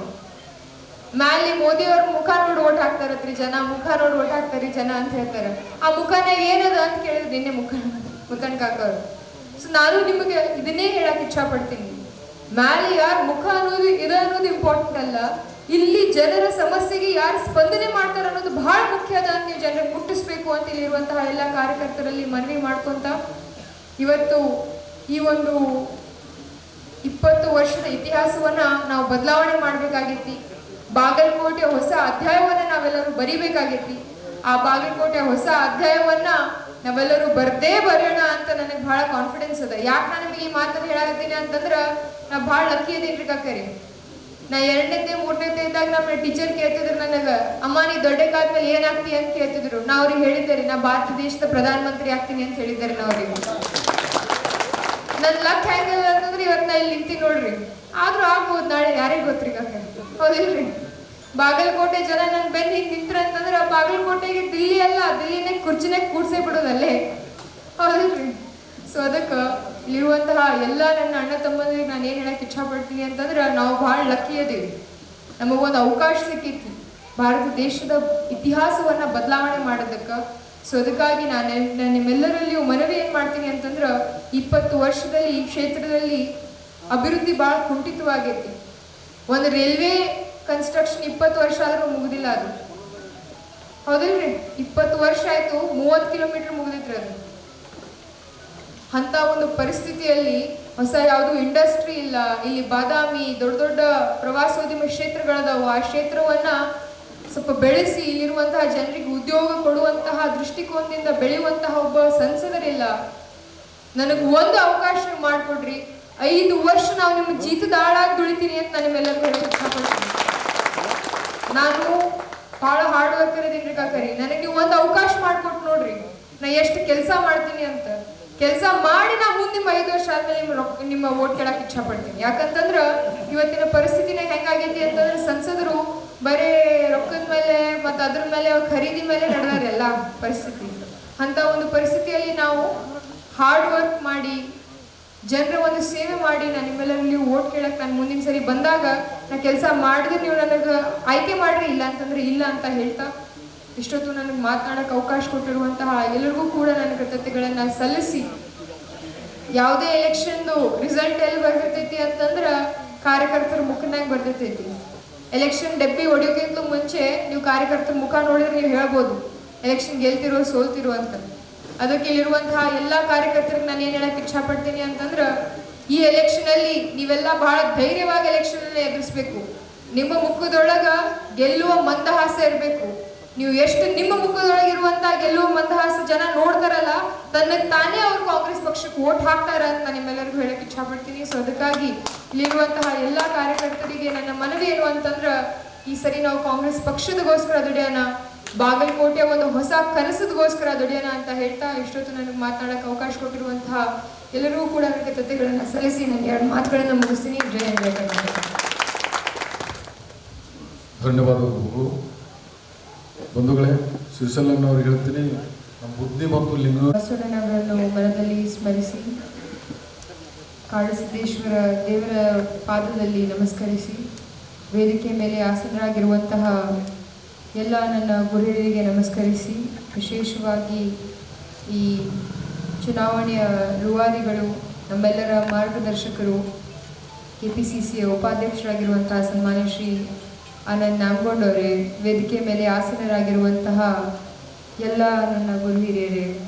ಮ್ಯಾಲೆ ಮೋದಿ ಅವ್ರ ಮುಖ ನೋಡಿ ಓಟ್ ಹಾಕ್ತಾರತ್ರಿ ಜನ, ಮುಖ ನೋಡಿ ಓಟ್ ಹಾಕ್ತಾರಿ ಜನ ಅಂತ ಹೇಳ್ತಾರೆ. ಆ ಮುಖನ ಏನದ ಅಂತ ಕೇಳಿದ್ರೆ ನಿನ್ನೆ ಮುಖ ಮುದ್ದಣ್ ಕಾಕರ್. ಸೊ ನಾನು ನಿಮಗೆ ಇದನ್ನೇ ಹೇಳಕ್ ಇಚ್ಛಾ ಪಡ್ತೀನಿ ಮ್ಯಾಲೆ ಯಾರ ಮುಖ ಅನ್ನೋದು, ಇದು ಅನ್ನೋದು ಇಂಪಾರ್ಟೆಂಟ್ ಅಲ್ಲ. ಇಲ್ಲಿ ಜನರ ಸಮಸ್ಯೆಗೆ ಯಾರು ಸ್ಪಂದನೆ ಮಾಡ್ತಾರೆ ಅನ್ನೋದು ಬಹಳ ಮುಖ್ಯ ಅದ. ನೀವು ಜನರಿಗೆ ಮುಟ್ಟಿಸ್ಬೇಕು ಅಂತ ಇಲ್ಲಿರುವಂತಹ ಎಲ್ಲ ಕಾರ್ಯಕರ್ತರಲ್ಲಿ ಮನವಿ ಮಾಡ್ಕೊಂತ ಇವತ್ತು ಈ ಒಂದು ಇಪ್ಪತ್ತು ವರ್ಷದ ಇತಿಹಾಸವನ್ನ ನಾವು ಬದಲಾವಣೆ ಮಾಡ್ಬೇಕಾಗೈತಿ ಬಾಗಲಕೋಟೆ ಹೊಸ ಅಧ್ಯಾಯವನ್ನ ನಾವೆಲ್ಲರೂ ಬರಿಬೇಕಾಗೈತಿ ಆ ಬಾಗಲಕೋಟೆ ಹೊಸ ಅಧ್ಯಾಯವನ್ನ ನಾವೆಲ್ಲರೂ ಬರ್ದೇ ಬರೋಣ ಅಂತ ನನಗೆ ಬಹಳ ಕಾನ್ಫಿಡೆನ್ಸ್ ಅದ. ಯಾಕೆ ನಾನು ನಿಮಗೆ ಈ ಮಾತನ್ನು ಹೇಳಾಕತ್ತೀನಿ ಅಂತಂದ್ರೆ ನಾ ಬಹಳ ಲಕ್ಕಿ ಅದೇನ್ರಿ ಕಾಕರಿ? ನಾ ಎರಡನೇತೆ ಮೂರನೇದೇ ಇದ್ದಾಗ ನಮ್ಮ ಟೀಚರ್ ಕೇಳ್ತಿದ್ರು ನನಗೆ, ಅಮ್ಮ, ನೀ ದೊಡ್ಡಕ್ಕಾದ್ಮೇಲೆ ಏನಾಗ್ತಿ ಅಂತ ಕೇಳ್ತಿದ್ರು. ನಾ ಅವ್ರಿಗೆ ಹೇಳಿದ್ದೆ ರೀ ನಾ ಭಾರತ ದೇಶದ ಪ್ರಧಾನಮಂತ್ರಿ ಆಗ್ತೀನಿ ಅಂತ ಹೇಳಿದ್ದಾರೆ ನಾ ಅವ್ರಿಗೆ. ನನ್ನ ಲಕ್ ಹೆಂಗದ ಅಂತಂದ್ರೆ ಇವತ್ತು ನಾ ಇಲ್ಲಿ ನಿಂತಿ ನೋಡ್ರಿ. ಆದ್ರೂ ಆಗ್ಬೋದು, ನಾಳೆ ಯಾರಿಗೆ ಗೊತ್ತ್ರಿ ಕಾಕೆ ಹೌದಿಲ್ರಿ? ಬಾಗಲಕೋಟೆ ಜನ ನನ್ನ ಬೆನ್ನ ಹಿಂಗೆ ನಿಂತ್ರ ಅಂತಂದ್ರೆ ಬಾಗಲಕೋಟೆಗೆ ದಿಲ್ಲಿ ಅಲ್ಲ, ದಿಲ್ಲಿನೇ ಕುರ್ಚಿನೇ ಕೂಡ್ಸೇ ಬಿಡೋದಲ್ಲೇ ಹೌದಿಲ್ರಿ? ಸೊ ಅದಕ್ಕೆ ಇಲ್ಲಿರುವಂತಹ ಎಲ್ಲ ನನ್ನ ಅಣ್ಣ ತಮ್ಮಂದ್ರಿಗೆ ನಾನು ಏನು ಹೇಳಕ್ಕೆ ಇಚ್ಛಪಡ್ತೀನಿ ಅಂತಂದ್ರೆ ನಾವು ಭಾಳ ಲಕ್ಕಿ ಅದೀವಿ. ನಮಗೊಂದು ಅವಕಾಶ ಸಿಕ್ಕಿತ್ತು. ಭಾರತ ದೇಶದ ಇತಿಹಾಸವನ್ನು ಬದಲಾವಣೆ ಮಾಡೋದಕ್ಕೆ. ಸೊ ಅದಕ್ಕಾಗಿ ನಾನು ನಾನು ನಿಮ್ಮೆಲ್ಲರಲ್ಲಿಯೂ ಮನವಿ ಏನು ಮಾಡ್ತೀನಿ ಅಂತಂದ್ರೆ ಇಪ್ಪತ್ತು ವರ್ಷದಲ್ಲಿ ಈ ಕ್ಷೇತ್ರದಲ್ಲಿ ಅಭಿವೃದ್ಧಿ ಭಾಳ ಕುಂಠಿತವಾಗೈತಿ ಒಂದು ರೈಲ್ವೆ ಕನ್ಸ್ಟ್ರಕ್ಷನ್ ಇಪ್ಪತ್ತು ವರ್ಷ ಆದರೂ ಮುಗುದಿಲ್ಲ ಅದು. ಹೌದಿಲ್ರಿ ಇಪ್ಪತ್ತು ವರ್ಷ ಆಯಿತು, ಮೂವತ್ತು ಕಿಲೋಮೀಟರ್ ಮುಗಿದಿತ್ರಿ ಅದು. ಅಂತ ಒಂದು ಪರಿಸ್ಥಿತಿಯಲ್ಲಿ ಹೊಸ ಯಾವುದು ಇಂಡಸ್ಟ್ರಿ ಇಲ್ಲ. ಇಲ್ಲಿ ಬಾದಾಮಿ ದೊಡ್ಡ ದೊಡ್ಡ ಪ್ರವಾಸೋದ್ಯಮ ಕ್ಷೇತ್ರಗಳದಾವು. ಆ ಕ್ಷೇತ್ರವನ್ನ ಸ್ವಲ್ಪ ಬೆಳೆಸಿ ಇಲ್ಲಿರುವಂತಹ ಜನರಿಗೆ ಉದ್ಯೋಗ ಕೊಡುವಂತಹ ದೃಷ್ಟಿಕೋನದಿಂದ ಬೆಳೆಯುವಂತಹ ಒಬ್ಬ ಸಂಸದರಿಲ್ಲ. ನನಗೆ ಒಂದು ಅವಕಾಶ ಮಾಡಿಕೊಡ್ರಿ. ಐದು ವರ್ಷ ನಾವು ನಿಮ್ಮ ಜೀತದ ಆಳಾಗಿ ದುಳಿತೀನಿ ಅಂತ ನಾನು ನಿಮ್ಮೆಲ್ಲರಿಗೂ ಇಷ್ಟಪಡ್ತೀನಿ. ನಾನು ಬಹಳ ಹಾರ್ಡ್ ವರ್ಕರ್ ಕಾಕರಿ ನನಗೆ ಒಂದು ಅವಕಾಶ ಮಾಡಿಕೊಟ್ಟು ನೋಡ್ರಿ. ನಾ ಎಷ್ಟು ಕೆಲಸ ಮಾಡ್ತೀನಿ ಅಂತ. ಕೆಲಸ ಮಾಡಿ ನಾ ಮುಂದೆ ನಿಮ್ಮ ಐದು ವರ್ಷ ಆದ್ಮೇಲೆ ನಿಮ್ಮ ನಿಮ್ಮ ಓಟ್ ಕೇಳಕ್ಕೆ ಇಚ್ಛಾ ಪಡ್ತೀನಿ ಯಾಕಂತಂದ್ರ ಇವತ್ತಿನ ಪರಿಸ್ಥಿತಿನ ಹೆಂಗಾಗೈತಿ ಅಂತಂದ್ರೆ ಸಂಸದರು ಬರೇ ರೊಕ್ಕದ ಮೇಲೆ ಮತ್ತು ಅದ್ರ ಮೇಲೆ ಅವ್ರ ಖರೀದಿ ಮೇಲೆ ನಡೆದಾರೆ ಎಲ್ಲ ಪರಿಸ್ಥಿತಿ. ಅಂತ ಒಂದು ಪರಿಸ್ಥಿತಿಯಲ್ಲಿ ನಾವು ಹಾರ್ಡ್ ವರ್ಕ್ ಮಾಡಿ, ಜನರ ಒಂದು ಸೇವೆ ಮಾಡಿ ನಾನು ನಿಮ್ಮೆಲ್ಲರಲ್ಲಿ ಓಟ್ ಕೇಳಕ್ ನಾನು ಮುಂದಿನ ಸರಿ ಬಂದಾಗ ನಾ ಕೆಲಸ ಮಾಡಿದ್ರೆ ನೀವು ನನಗೆ ಆಯ್ಕೆ ಮಾಡ್ರಿ ಇಲ್ಲ ಅಂತಂದ್ರೆ ಇಲ್ಲ ಅಂತ ಹೇಳ್ತಾ ಇಷ್ಟೊತ್ತು ನನಗೆ ಮಾತನಾಡಕ್ಕೆ ಅವಕಾಶ ಕೊಟ್ಟಿರುವಂತಹ ಎಲ್ಲರಿಗೂ ಕೂಡ ನನ್ನ ಕೃತಜ್ಞತೆಗಳನ್ನು ಸಲ್ಲಿಸಿ. ಯಾವುದೇ ಎಲೆಕ್ಷನ್ದು ರಿಸಲ್ಟ್ ಎಲ್ಲಿ ಬರ್ತೈತಿ ಅಂತಂದ್ರೆ ಕಾರ್ಯಕರ್ತರ ಮುಖನಾಗ ಬರ್ತೈತಿ. ಎಲೆಕ್ಷನ್ ಡಬ್ಬಿ ಹೊಡಿಯೋಕ್ಕಿಂತ ಮುಂಚೆ ನೀವು ಕಾರ್ಯಕರ್ತರ ಮುಖ ನೋಡಿದ್ರೆ ನೀವು ಹೇಳ್ಬೋದು, ಎಲೆಕ್ಷನ್ ಗೆಲ್ತಿರೋ ಸೋಲ್ತಿರೋ ಅಂತ. ಅದಕ್ಕೆ ಇಲ್ಲಿರುವಂತಹ ಎಲ್ಲ ಕಾರ್ಯಕರ್ತರಿಗೆ ನಾನು ಏನು ಹೇಳಕ್ಕೆ ಇಚ್ಛಪಡ್ತೀನಿ ಅಂತಂದ್ರೆ, ಈ ಎಲೆಕ್ಷನಲ್ಲಿ ನೀವೆಲ್ಲ ಬಹಳ ಧೈರ್ಯವಾಗಿ ಎಲೆಕ್ಷನ್ ಅನ್ನ ಎದುರಿಸ್ಬೇಕು. ನಿಮ್ಮ ಮುಖದೊಳಗೆ ಗೆಲ್ಲುವ ಮಂದಹಾಸ ಇರಬೇಕು. ನೀವು ಎಷ್ಟು ನಿಮ್ಮ ಮುಖದೊಳಗಿರುವಂತಹ ಗೆಲ್ಲುವ ಮಂದಹಾಸ ಜನ ನೋಡ್ತಾರಲ್ಲ, ತನ್ನ ತಾನೇ ಅವ್ರು ಕಾಂಗ್ರೆಸ್ ಪಕ್ಷಕ್ಕೆ ಓಟ್ ಹಾಕ್ತಾರ ಅಂತ ನಾನು ನಿಮ್ಮೆಲ್ಲರಿಗೂ ಹೇಳಕ್ ಇಚ್ಛಾಪಡ್ತೀನಿ. ಸೊ ಅದಕ್ಕಾಗಿ ಇಲ್ಲಿರುವಂತಹ ಎಲ್ಲಾ ಕಾರ್ಯಕರ್ತರಿಗೆ ನನ್ನ ಮನವಿ ಏನು ಅಂತಂದ್ರ, ಈ ಸರಿ ನಾವು ಕಾಂಗ್ರೆಸ್ ಪಕ್ಷದಗೋಸ್ಕರ ದುಡಿಯೋಣ, ಬಾಗಲಕೋಟೆ ಒಂದು ಹೊಸ ಕನಸದಗೋಸ್ಕರ ದುಡಿಯೋಣ ಅಂತ ಹೇಳ್ತಾ ಇಷ್ಟೊತ್ತು ನನಗೆ ಮಾತನಾಡಕ್ಕೆ ಅವಕಾಶ ಕೊಟ್ಟಿರುವಂತಹ ಎಲ್ಲರಿಗೂ ಕೂಡ ನನಗೆ ತತ್ತೆಗಳನ್ನು ಸಲ್ಲಿಸಿ ನನಗೆ ಎರಡು ಮಾತುಗಳನ್ನು ಮುಗಿಸ್ತೀನಿ. ಜಯ ಧನ್ಯವಾದಗಳು ಬಂಧುಗಳೇ ಶ್ರೀಸಲ್ಲಮ್ಮನವ್ರಿಗೆ ಹೇಳ್ತೀನಿ, ನಮ್ಮ ಬುದ್ಧಿ ಮತ್ತು ಲಿಂಗ ಮನದಲ್ಲಿ ಸ್ಮರಿಸಿ, ಕಾಳಸಿದ್ದೇಶ್ವರ ದೇವರ ಪಾದದಲ್ಲಿ ನಮಸ್ಕರಿಸಿ ವೇದಿಕೆ ಮೇಲೆ ಆಸನರಾಗಿರುವಂತಹ ಎಲ್ಲ ನನ್ನ ಗುರುಗಳಿಗೆ ನಮಸ್ಕರಿಸಿ, ವಿಶೇಷವಾಗಿ ಈ ಚುನಾವಣೆಯ ರೂವಾರಿಗಳು, ನಮ್ಮೆಲ್ಲರ ಮಾರ್ಗದರ್ಶಕರು ಕೆ ಪಿ ಸಿ ಸಿಯ ಉಪಾಧ್ಯಕ್ಷರಾಗಿರುವಂತಹ ಸನ್ಮಾನ್ಯ ಶ್ರೀ ಆನಂದ್ ನಾಮಗೊಂಡ್ ಅವರೇ ವೇದಿಕೆ ಮೇಲೆ ಆಸನರಾಗಿರುವಂತಹ ಎಲ್ಲ ನನ್ನ ಗುರು ಹಿರಿಯರೇ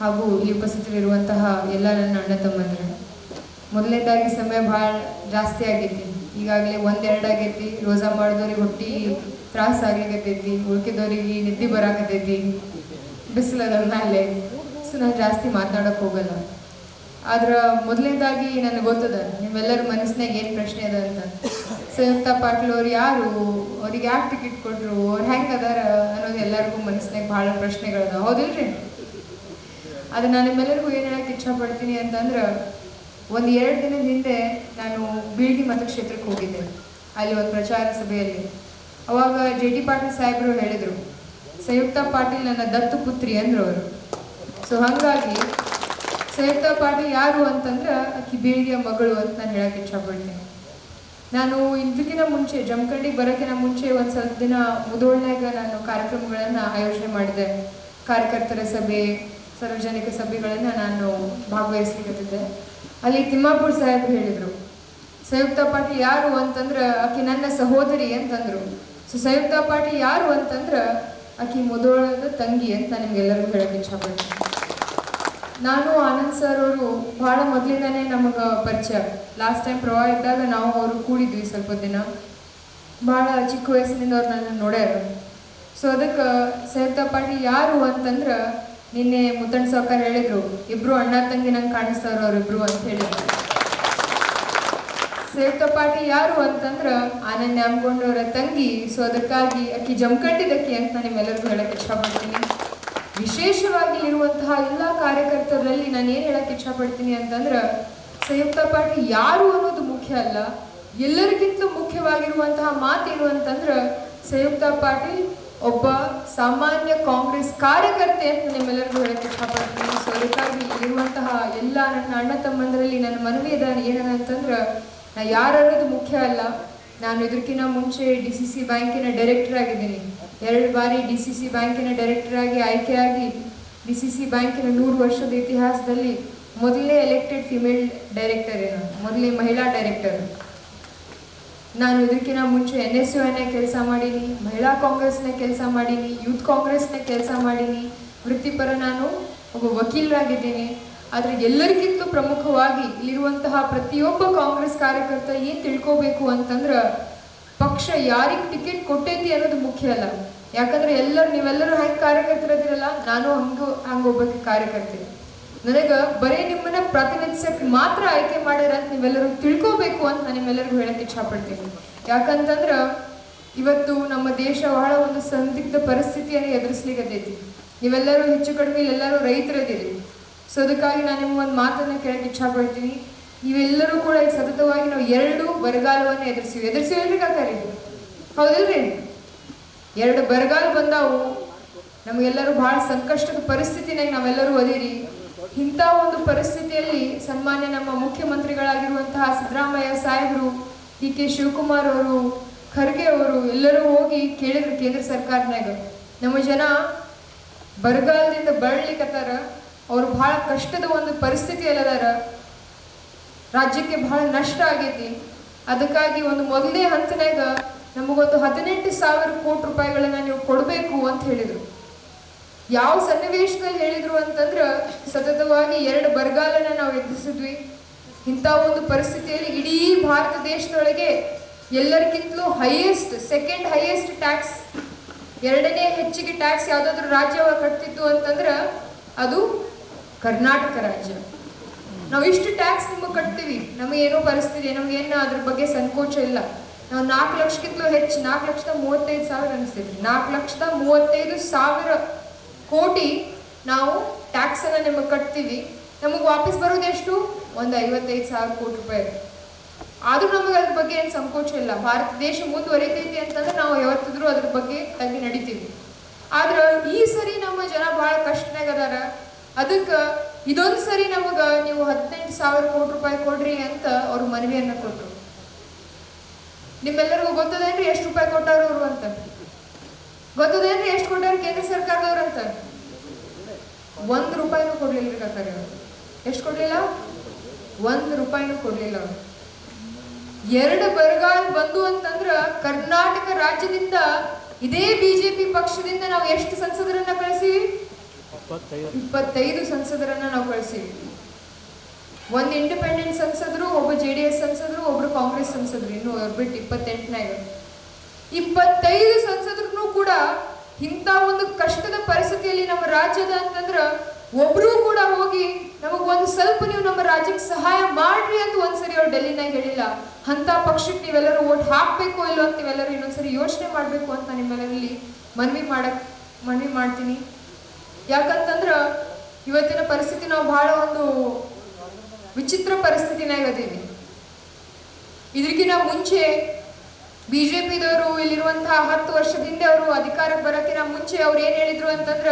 ಹಾಗೂ ಇಲ್ಲಿ ಉಪಸ್ಥಿತರಿರುವಂತಹ ಎಲ್ಲ ನನ್ನ ಅಣ್ಣ ತಮ್ಮಂದ್ರೆ. ಮೊದಲನೇದಾಗಿ ಸಮಯ ಭಾಳ ಜಾಸ್ತಿ ಆಗೈತಿ. ಈಗಾಗಲೇ ಒಂದೆರಡು ಆಗೈತಿ. ರೋಜಾ ಮಾಡಿದವ್ರಿಗೆ ಹೊಟ್ಟಿ ತ್ರಾಸ ಆಗ್ಲಿಕ್ಕೈತಿ ಉಳ್ಕಿದವ್ರಿಗೆ ನಿದ್ದೆ ಬರಾಕತ್ತೈತಿ. ಬಿಸಿಲದ ಮೇಲೆ ಸೊ, ನಾನು ಜಾಸ್ತಿ ಮಾತಾಡೋಕೆ ಹೋಗಲ್ಲ. ಆದ್ರೆ ಮೊದಲನೇದಾಗಿ ನನಗೆ ಗೊತ್ತದ, ನಿಮ್ಮೆಲ್ಲರ ಮನಸ್ಸಿನಾಗ ಏನು ಪ್ರಶ್ನೆ ಅದ ಅಂತ. ಸಂಯುಕ್ತ ಪಾಟೀಲ್ ಅವ್ರು ಯಾರು? ಅವ್ರಿಗೆ ಯಾಕೆ ಟಿಕೆಟ್ ಕೊಟ್ರು? ಅವ್ರು ಹೆಂಗೆ ಅದಾರ ಅನ್ನೋದು ಎಲ್ಲರಿಗೂ ಮನಸ್ಸಿನಾಗ ಭಾಳ ಪ್ರಶ್ನೆಗಳದ ಹೌದಿಲ್ರಿ ಅದು ನಾನು ನಿಮ್ಮೆಲ್ಲರಿಗೂ ಏನು ಹೇಳಕ್ಕೆ ಇಚ್ಛಪಡ್ತೀನಿ ಅಂತಂದ್ರೆ, ಒಂದು ಎರಡು ದಿನದ ಹಿಂದೆ ನಾನು ಬೀಳ್ಗಿ ಮತಕ್ಷೇತ್ರಕ್ಕೆ ಹೋಗಿದ್ದೆ, ಅಲ್ಲಿ ಒಂದು ಪ್ರಚಾರ ಸಭೆಯಲ್ಲಿ. ಅವಾಗ ಜೆ ಡಿ ಪಾಟೀಲ್ ಸಾಹೇಬರು ಹೇಳಿದರು, ಸಂಯುಕ್ತ ಪಾಟೀಲ್ ನನ್ನ ದತ್ತು ಪುತ್ರಿ ಅಂದರು ಅವರು. ಸೊ ಹಾಗಾಗಿ, ಸಂಯುಕ್ತ ಪಾಟೀಲ್ ಯಾರು ಅಂತಂದ್ರೆ ಆಕಿ ಬೀಳ್ಗಿಯ ಮಗಳು ಅಂತ ನಾನು ಹೇಳಕ್ಕೆ ಇಷ್ಟಪಡ್ತೀನಿ ನಾನು ಇದಕ್ಕಿಂತ ಮುಂಚೆ ಜಮಖಂಡಿಗೆ ಬರೋಕ್ಕಿಂತ ಮುಂಚೆ ಒಂದು ಸ್ವಲ್ಪ ದಿನ ಮುದೋಳ್ನಾಗ ನಾನು ಕಾರ್ಯಕ್ರಮಗಳನ್ನು ಆಯೋಜನೆ ಮಾಡಿದೆ. ಕಾರ್ಯಕರ್ತರ ಸಭೆ, ಸಾರ್ವಜನಿಕ ಸಭೆಗಳನ್ನು ನಾನು ಭಾಗವಹಿಸ್ಲಿಕ್ಕತ್ತಿದ್ದೆ ಅಲ್ಲಿ ತಿಮ್ಮಾಪುರ್ ಸಾಹೇಬ್ ಹೇಳಿದರು, ಸಂಯುಕ್ತ ಪಾಟೀಲ್ ಯಾರು ಅಂತಂದ್ರೆ ಆಕೆ ನನ್ನ ಸಹೋದರಿ ಅಂತಂದರು. ಸೊ ಸಂಯುಕ್ತ ಪಾಟೀಲ್ ಯಾರು ಅಂತಂದ್ರೆ ಆಕೆ ಮುದೋಳದ ತಂಗಿ ಅಂತ ನಾನು ನಿಮ್ಗೆಲ್ಲರಿಗೂ ಹೇಳೋಕ್ಕೆ ಇಷ್ಟಪಡ್ತೀನಿ ನಾನು ಆನಂದ್ ಸರ್ ಅವರು ಭಾಳ ಮೊದಲಿಂದಾನೇ ನಮಗೆ ಪರಿಚಯ. ಲಾಸ್ಟ್ ಟೈಮ್ ಪ್ರವಾಹ ಇದ್ದಾಗ ನಾವು ಅವರು ಕೂಡಿದ್ವಿ ಸ್ವಲ್ಪ ದಿನ. ಭಾಳ ಚಿಕ್ಕ ವಯಸ್ಸಿನಿಂದ ಅವ್ರು ನನ್ನ ನೋಡ್ಯಾರ ಸೊ ಅದಕ್ಕೆ ಸಹಿತ ಪಾಟೀಲ್ ಯಾರು ಅಂತಂದ್ರೆ ನಿನ್ನೆ ಮುತ್ತಣ್ಣ ಸಾವ್ಕಾರ ಹೇಳಿದರು ಇಬ್ಬರು ಅಣ್ಣ ತಂಗಿ ನಂಗೆ ಕಾಣಿಸ್ತಾರ ಅವರಿಬ್ರು ಅಂತ ಹೇಳಿದ್ರು ಸಂಯುಕ್ತ ಪಾಟೀಲ್ ಯಾರು ಅಂತಂದ್ರೆ ಆನಂದ್ ನ್ಯಾಮಗೊಂಡವರ ತಂಗಿ. ಸೊ ಅದಕ್ಕಾಗಿ ಅಕ್ಕಿ ಜಮಖಂಡಿದಕ್ಕಿ ಅಂತ ನಿಮ್ಮೆಲ್ಲರಿಗೂ ಹೇಳಕ್ಕೆ ಇಷ್ಟಪಡ್ತೀನಿ. ವಿಶೇಷವಾಗಿ ಇರುವಂತಹ ಎಲ್ಲ ಕಾರ್ಯಕರ್ತರಲ್ಲಿ ನಾನು ಏನು ಹೇಳಕ್ಕೆ ಇಷ್ಟಪಡ್ತೀನಿ ಅಂತಂದ್ರೆ, ಸಂಯುಕ್ತ ಪಾಟೀಲ್ ಯಾರು ಅನ್ನೋದು ಮುಖ್ಯ ಅಲ್ಲ. ಎಲ್ಲರಿಗಿಂತಲೂ ಮುಖ್ಯವಾಗಿರುವಂತಹ ಮಾತೇನು ಅಂತಂದ್ರೆ, ಸಂಯುಕ್ತ ಪಾಟೀಲ್ ಒಬ್ಬ ಸಾಮಾನ್ಯ ಕಾಂಗ್ರೆಸ್ ಕಾರ್ಯಕರ್ತೆ ಅಂತ ನಿಮ್ಮೆಲ್ಲರಿಗೂ ಹೇಳಕ್ಕೆ ಇಷ್ಟಪಡ್ತೀನಿ. ಸೊ ಅದಕ್ಕಾಗಿ ಇರುವಂತಹ ಎಲ್ಲ ನನ್ನ ಅಣ್ಣ ತಮ್ಮಂದರಲ್ಲಿ ನನ್ನ ಮನವಿ ಅದ ಏನದ ಅಂತಂದ್ರೆ, ನಾ ಯಾರು ಅನ್ನೋದು ಮುಖ್ಯ ಅಲ್ಲ. ನಾನು ಇದಕ್ಕಿಂತ ಮುಂಚೆ ಡಿ ಸಿ ಸಿ ಬ್ಯಾಂಕಿನ ಡೈರೆಕ್ಟರ್ ಆಗಿದ್ದೀನಿ. ಎರಡು ಬಾರಿ ಡಿ ಸಿ ಸಿ ಬ್ಯಾಂಕಿನ ಡೈರೆಕ್ಟರ್ ಆಗಿ ಆಯ್ಕೆಯಾಗಿ ಡಿ ಸಿ ಸಿ ಬ್ಯಾಂಕಿನ ನೂರು ವರ್ಷದ ಇತಿಹಾಸದಲ್ಲಿ ಮೊದಲನೇ ಎಲೆಕ್ಟೆಡ್ ಫಿಮೇಲ್ ಡೈರೆಕ್ಟರ್ ಏನು? ಮೊದಲನೇ ಮಹಿಳಾ ಡೈರೆಕ್ಟರ್ ನಾನು ಇದಕ್ಕಿಂತ ಮುಂಚೆ ಎನ್ ಎಸ್ ಯು ಕೆಲಸ ಮಾಡೀನಿ, ಮಹಿಳಾ ಕಾಂಗ್ರೆಸ್ನ ಕೆಲಸ ಮಾಡೀನಿ, ಯೂತ್ ಕಾಂಗ್ರೆಸ್ನ ಕೆಲಸ ಮಾಡೀನಿ. ವೃತ್ತಿಪರ ನಾನು ಒಬ್ಬ ವಕೀಲರಾಗಿದ್ದೀನಿ. ಆದರೆ ಎಲ್ಲರಿಗಿಂತಲೂ ಪ್ರಮುಖವಾಗಿ ಇಲ್ಲಿರುವಂತಹ ಪ್ರತಿಯೊಬ್ಬ ಕಾಂಗ್ರೆಸ್ ಕಾರ್ಯಕರ್ತ ಏನು ತಿಳ್ಕೋಬೇಕು ಅಂತಂದ್ರೆ ಪಕ್ಷ ಯಾರಿಗೆ ಟಿಕೆಟ್ ಕೊಟ್ಟೈತಿ ಅನ್ನೋದು ಮುಖ್ಯ ಅಲ್ಲ. ಯಾಕಂದ್ರೆ ಎಲ್ಲರೂ ನೀವೆಲ್ಲರೂ ಹೆಂಗೆ ಕಾರ್ಯಕರ್ತರದಿರಲ್ಲ ನಾನು ಹಂಗೂ ಹಂಗೆ ಒಬ್ಬಕ್ಕೆ ಕಾರ್ಯಕರ್ತೀನಿ ನನಗೆ ಬರೀ ನಿಮ್ಮನ್ನ ಪ್ರತಿನಿಧಿಸಕ್ಕೆ ಮಾತ್ರ ಆಯ್ಕೆ ಮಾಡ್ಯಾರ ಅಂತ ನೀವೆಲ್ಲರೂ ತಿಳ್ಕೋಬೇಕು ಅಂತ ನಾನು ನಿಮ್ಮೆಲ್ಲರಿಗೂ ಹೇಳಕ್ಕೆ ಇಚ್ಛಪಡ್ತೀನಿ. ಯಾಕಂತಂದ್ರೆ ಇವತ್ತು ನಮ್ಮ ದೇಶ ಬಹಳ ಒಂದು ಸಂದಿಗ್ಧ ಪರಿಸ್ಥಿತಿಯನ್ನು ಎದುರಿಸ್ಲಿಕ್ಕತ್ತೈತಿ ನೀವೆಲ್ಲರೂ ಹೆಚ್ಚು ಕಡಿಮೆ ಇಲ್ಲೆಲ್ಲರೂ ರೈತರದಿರಿ ಸೊ, ಅದಕ್ಕಾಗಿ ನಾನು ನಿಮ್ಮ ಒಂದು ಮಾತನ್ನು ಕೇಳಕ್ಕೆ ಇಷ್ಟಪಡ್ತೀನಿ ನೀವೆಲ್ಲರೂ ಕೂಡ ಸತತವಾಗಿ ನಾವು ಎರಡು ಬರಗಾಲವನ್ನು ಎದುರಿಸಿವಿ. ಎದುರಿಸಿವಲ್ರಿ ಕಾಕಾರಿ ಹೌದಿಲ್ರಿ? ಎರಡು ಬರಗಾಲ ಬಂದಾವು. ನಮಗೆಲ್ಲರೂ ಬಹಳ ಸಂಕಷ್ಟದ ಪರಿಸ್ಥಿತಿನಾಗ ನಾವೆಲ್ಲರೂ ಒದಿರಿ ಇಂಥ ಒಂದು ಪರಿಸ್ಥಿತಿಯಲ್ಲಿ ಸನ್ಮಾನ್ಯ ನಮ್ಮ ಮುಖ್ಯಮಂತ್ರಿಗಳಾಗಿರುವಂತಹ ಸಿದ್ದರಾಮಯ್ಯ ಸಾಹೇಬರು, ಡಿ ಕೆ ಶಿವಕುಮಾರ್ ಅವರು, ಖರ್ಗೆ ಅವರು ಎಲ್ಲರೂ ಹೋಗಿ ಕೇಳಿದ್ರು ಕೇಂದ್ರ ಸರ್ಕಾರನಾಗ ನಮ್ಮ ಜನ ಬರಗಾಲದಿಂದ ಬರಲಿಕ್ಕತ್ತಾರ ಅವರು ಬಹಳ ಕಷ್ಟದ ಒಂದು ಪರಿಸ್ಥಿತಿಯಲ್ಲದಾರ. ರಾಜ್ಯಕ್ಕೆ ಬಹಳ ನಷ್ಟ ಆಗೈತಿ. ಅದಕ್ಕಾಗಿ ಒಂದು ಮೊದಲನೇ ಹಂತನಾಗ ನಮಗೊಂದು ಹದಿನೆಂಟು ಸಾವಿರ ಕೋಟಿ ರೂಪಾಯಿಗಳನ್ನ ನೀವು ಕೊಡಬೇಕು ಅಂತ ಹೇಳಿದರು. ಯಾವ ಸನ್ನಿವೇಶದಲ್ಲಿ ಹೇಳಿದರು ಅಂತಂದ್ರೆ ಸತತವಾಗಿ ಎರಡು ಬರಗಾಲನ ನಾವು ಎದುರಿಸಿದ್ವಿ. ಇಂಥ ಒಂದು ಪರಿಸ್ಥಿತಿಯಲ್ಲಿ ಇಡೀ ಭಾರತ ದೇಶದೊಳಗೆ ಎಲ್ಲರಿಗಿಂತಲೂ ಹೈಯೆಸ್ಟ್ ಸೆಕೆಂಡ್ ಹೈಯೆಸ್ಟ್ ಟ್ಯಾಕ್ಸ್ ಎರಡನೇ ಹೆಚ್ಚಿಗೆ ಟ್ಯಾಕ್ಸ್ ಯಾವುದಾದ್ರೂ ರಾಜ್ಯ ಕಟ್ತಿತ್ತು ಅಂತಂದ್ರೆ ಅದು ಕರ್ನಾಟಕ ರಾಜ್ಯ. ನಾವು ಇಷ್ಟು ಟ್ಯಾಕ್ಸ್ ನಿಮಗೆ ಕಟ್ತೀವಿ. ನಮಗೇನೋ ಪರಿಸ್ಥಿತಿ ನಮಗೇನು ಅದ್ರ ಬಗ್ಗೆ ಸಂಕೋಚ ಇಲ್ಲ. ನಾವು ನಾಲ್ಕು ಲಕ್ಷಕ್ಕಿಂತಲೂ ಹೆಚ್ಚು, ನಾಲ್ಕು ಲಕ್ಷದ ಮೂವತ್ತೈದು ಸಾವಿರ ಅನಿಸ್ತೈತಿ ನಾಲ್ಕು ಲಕ್ಷದ ಮೂವತ್ತೈದು ಸಾವಿರ ಕೋಟಿ ನಾವು ಟ್ಯಾಕ್ಸನ್ನು ನಿಮಗೆ ಕಟ್ತೀವಿ. ನಮಗೆ ವಾಪಸ್ ಬರೋದು ಎಷ್ಟು? ಒಂದು ಐವತ್ತೈದು ಸಾವಿರ ಕೋಟಿ ರೂಪಾಯಿ. ಆದರೂ ನಮಗೆ ಅದ್ರ ಬಗ್ಗೆ ಏನು ಸಂಕೋಚ ಇಲ್ಲ. ಭಾರತ ದೇಶ ಮುಂದುವರಿತೈತಿ ಅಂತಂದ್ರೆ ನಾವು ಯಾವತ್ತಿದ್ರೂ ಅದ್ರ ಬಗ್ಗೆ ತಗ್ಗಿ ನಡಿತೀವಿ. ಆದ್ರೆ ಈ ಸರಿ ನಮ್ಮ ಜನ ಬಹಳ ಕಷ್ಟನಾಗ ಅದಾರ. ಅದಕ್ಕ ಇದೊಂದ್ ಸರಿ ನಮಗ ನೀವು ಹದಿನೆಂಟು ಸಾವಿರ ಕೋಟಿ ರೂಪಾಯಿ ಕೊಡ್ರಿ ಅಂತ ಅವ್ರು ಮನವಿಯನ್ನ ಕೊಟ್ಟರು ನಿಮ್ಮೆಲ್ಲರಿಗೂ ಗೊತ್ತದೇನ್ರಿ ಎಷ್ಟು ರೂಪಾಯಿ ಕೊಟ್ಟಾರ ಅವರು ಅಂತ? ಗೊತ್ತದೇನ್ರಿ ಎಷ್ಟು ಕೊಟ್ಟಾರ ಕೇಂದ್ರ ಸರ್ಕಾರದವ್ರು ಅಂತ? ಒಂದ್ ರೂಪಾಯಿನೂ ಕೊಡ್ಲಿಲ್ಲ ರೀ ಅವರು ಅವ್ರು. ಎಷ್ಟು ಕೊಡ್ಲಿಲ್ಲ? ಒಂದ್ ರೂಪಾಯಿನೂ ಕೊಡ್ಲಿಲ್ಲ ಅವರು. ಎರಡು ಬರಗಾಲ ಬಂದು ಅಂತಂದ್ರ ಕರ್ನಾಟಕ ರಾಜ್ಯದಿಂದ ಇದೇ ಬಿಜೆಪಿ ಪಕ್ಷದಿಂದ ನಾವು ಎಷ್ಟು ಸಂಸದರನ್ನ ಕಳಿಸಿವಿ? ಇಪ್ಪತ್ತೈದು. ಸಂಸದರನ್ನ ನಾವು ಕಳಿಸಿದ್ವಿ. ಒಂದು ಇಂಡಿಪೆಂಡೆಂಟ್ ಸಂಸದರು, ಒಬ್ಬ ಜೆ ಡಿ ಎಸ್ ಸಂಸದರು, ಒಬ್ರು ಕಾಂಗ್ರೆಸ್ ಸಂಸದರು. ಇನ್ನು ಬಿಟ್ಟು ಇಪ್ಪತ್ತೆಂಟನಾಗ ಇಪ್ಪತ್ತೈದು ಸಂಸದರು ಕೂಡ ಇಂಥ ಒಂದು ಕಷ್ಟದ ಪರಿಸ್ಥಿತಿಯಲ್ಲಿ ನಮ್ಮ ರಾಜ್ಯದ ಅಂತಂದ್ರೆ ಒಬ್ರು ಕೂಡ ಹೋಗಿ ನಮಗ್ ಒಂದು ಸ್ವಲ್ಪ ನೀವು ನಮ್ಮ ರಾಜ್ಯಕ್ಕೆ ಸಹಾಯ ಮಾಡ್ರಿ ಅಂತ ಒಂದ್ಸರಿ ಅವ್ರು ಡೆಲ್ಲಿನಾಗ ಹೇಳಿಲ್ಲ. ಅಂತ ಪಕ್ಷಕ್ಕೆ ನೀವೆಲ್ಲರೂ ಓಟ್ ಹಾಕ್ಬೇಕು ಇಲ್ಲೋ ಅಂತ ನೀವೆಲ್ಲರೂ ಇನ್ನೊಂದ್ಸರಿ ಯೋಚನೆ ಮಾಡಬೇಕು ಅಂತ ನಿಮ್ಮೆಲ್ಲರಲ್ಲಿ ಮನವಿ ಮಾಡಕ್ ಮನವಿ ಮಾಡ್ತೀನಿ. ಯಾಕಂತಂದ್ರ ಇವತ್ತಿನ ಪರಿಸ್ಥಿತಿ ನಾವು ಬಹಳ ಒಂದು ವಿಚಿತ್ರ ಪರಿಸ್ಥಿತಿನಾಗ ಅದೀವಿ. ಇದಕ್ಕಿಂತ ಮುಂಚೆ ಬಿಜೆಪಿದವರು ಇಲ್ಲಿರುವಂತಹ ಹತ್ತು ವರ್ಷದಿಂದ ಅವರು ಅಧಿಕಾರಕ್ಕೆ ಬರೋಕ್ಕಿಂತ ಮುಂಚೆ ಅವ್ರು ಏನು ಹೇಳಿದ್ರು ಅಂತಂದ್ರ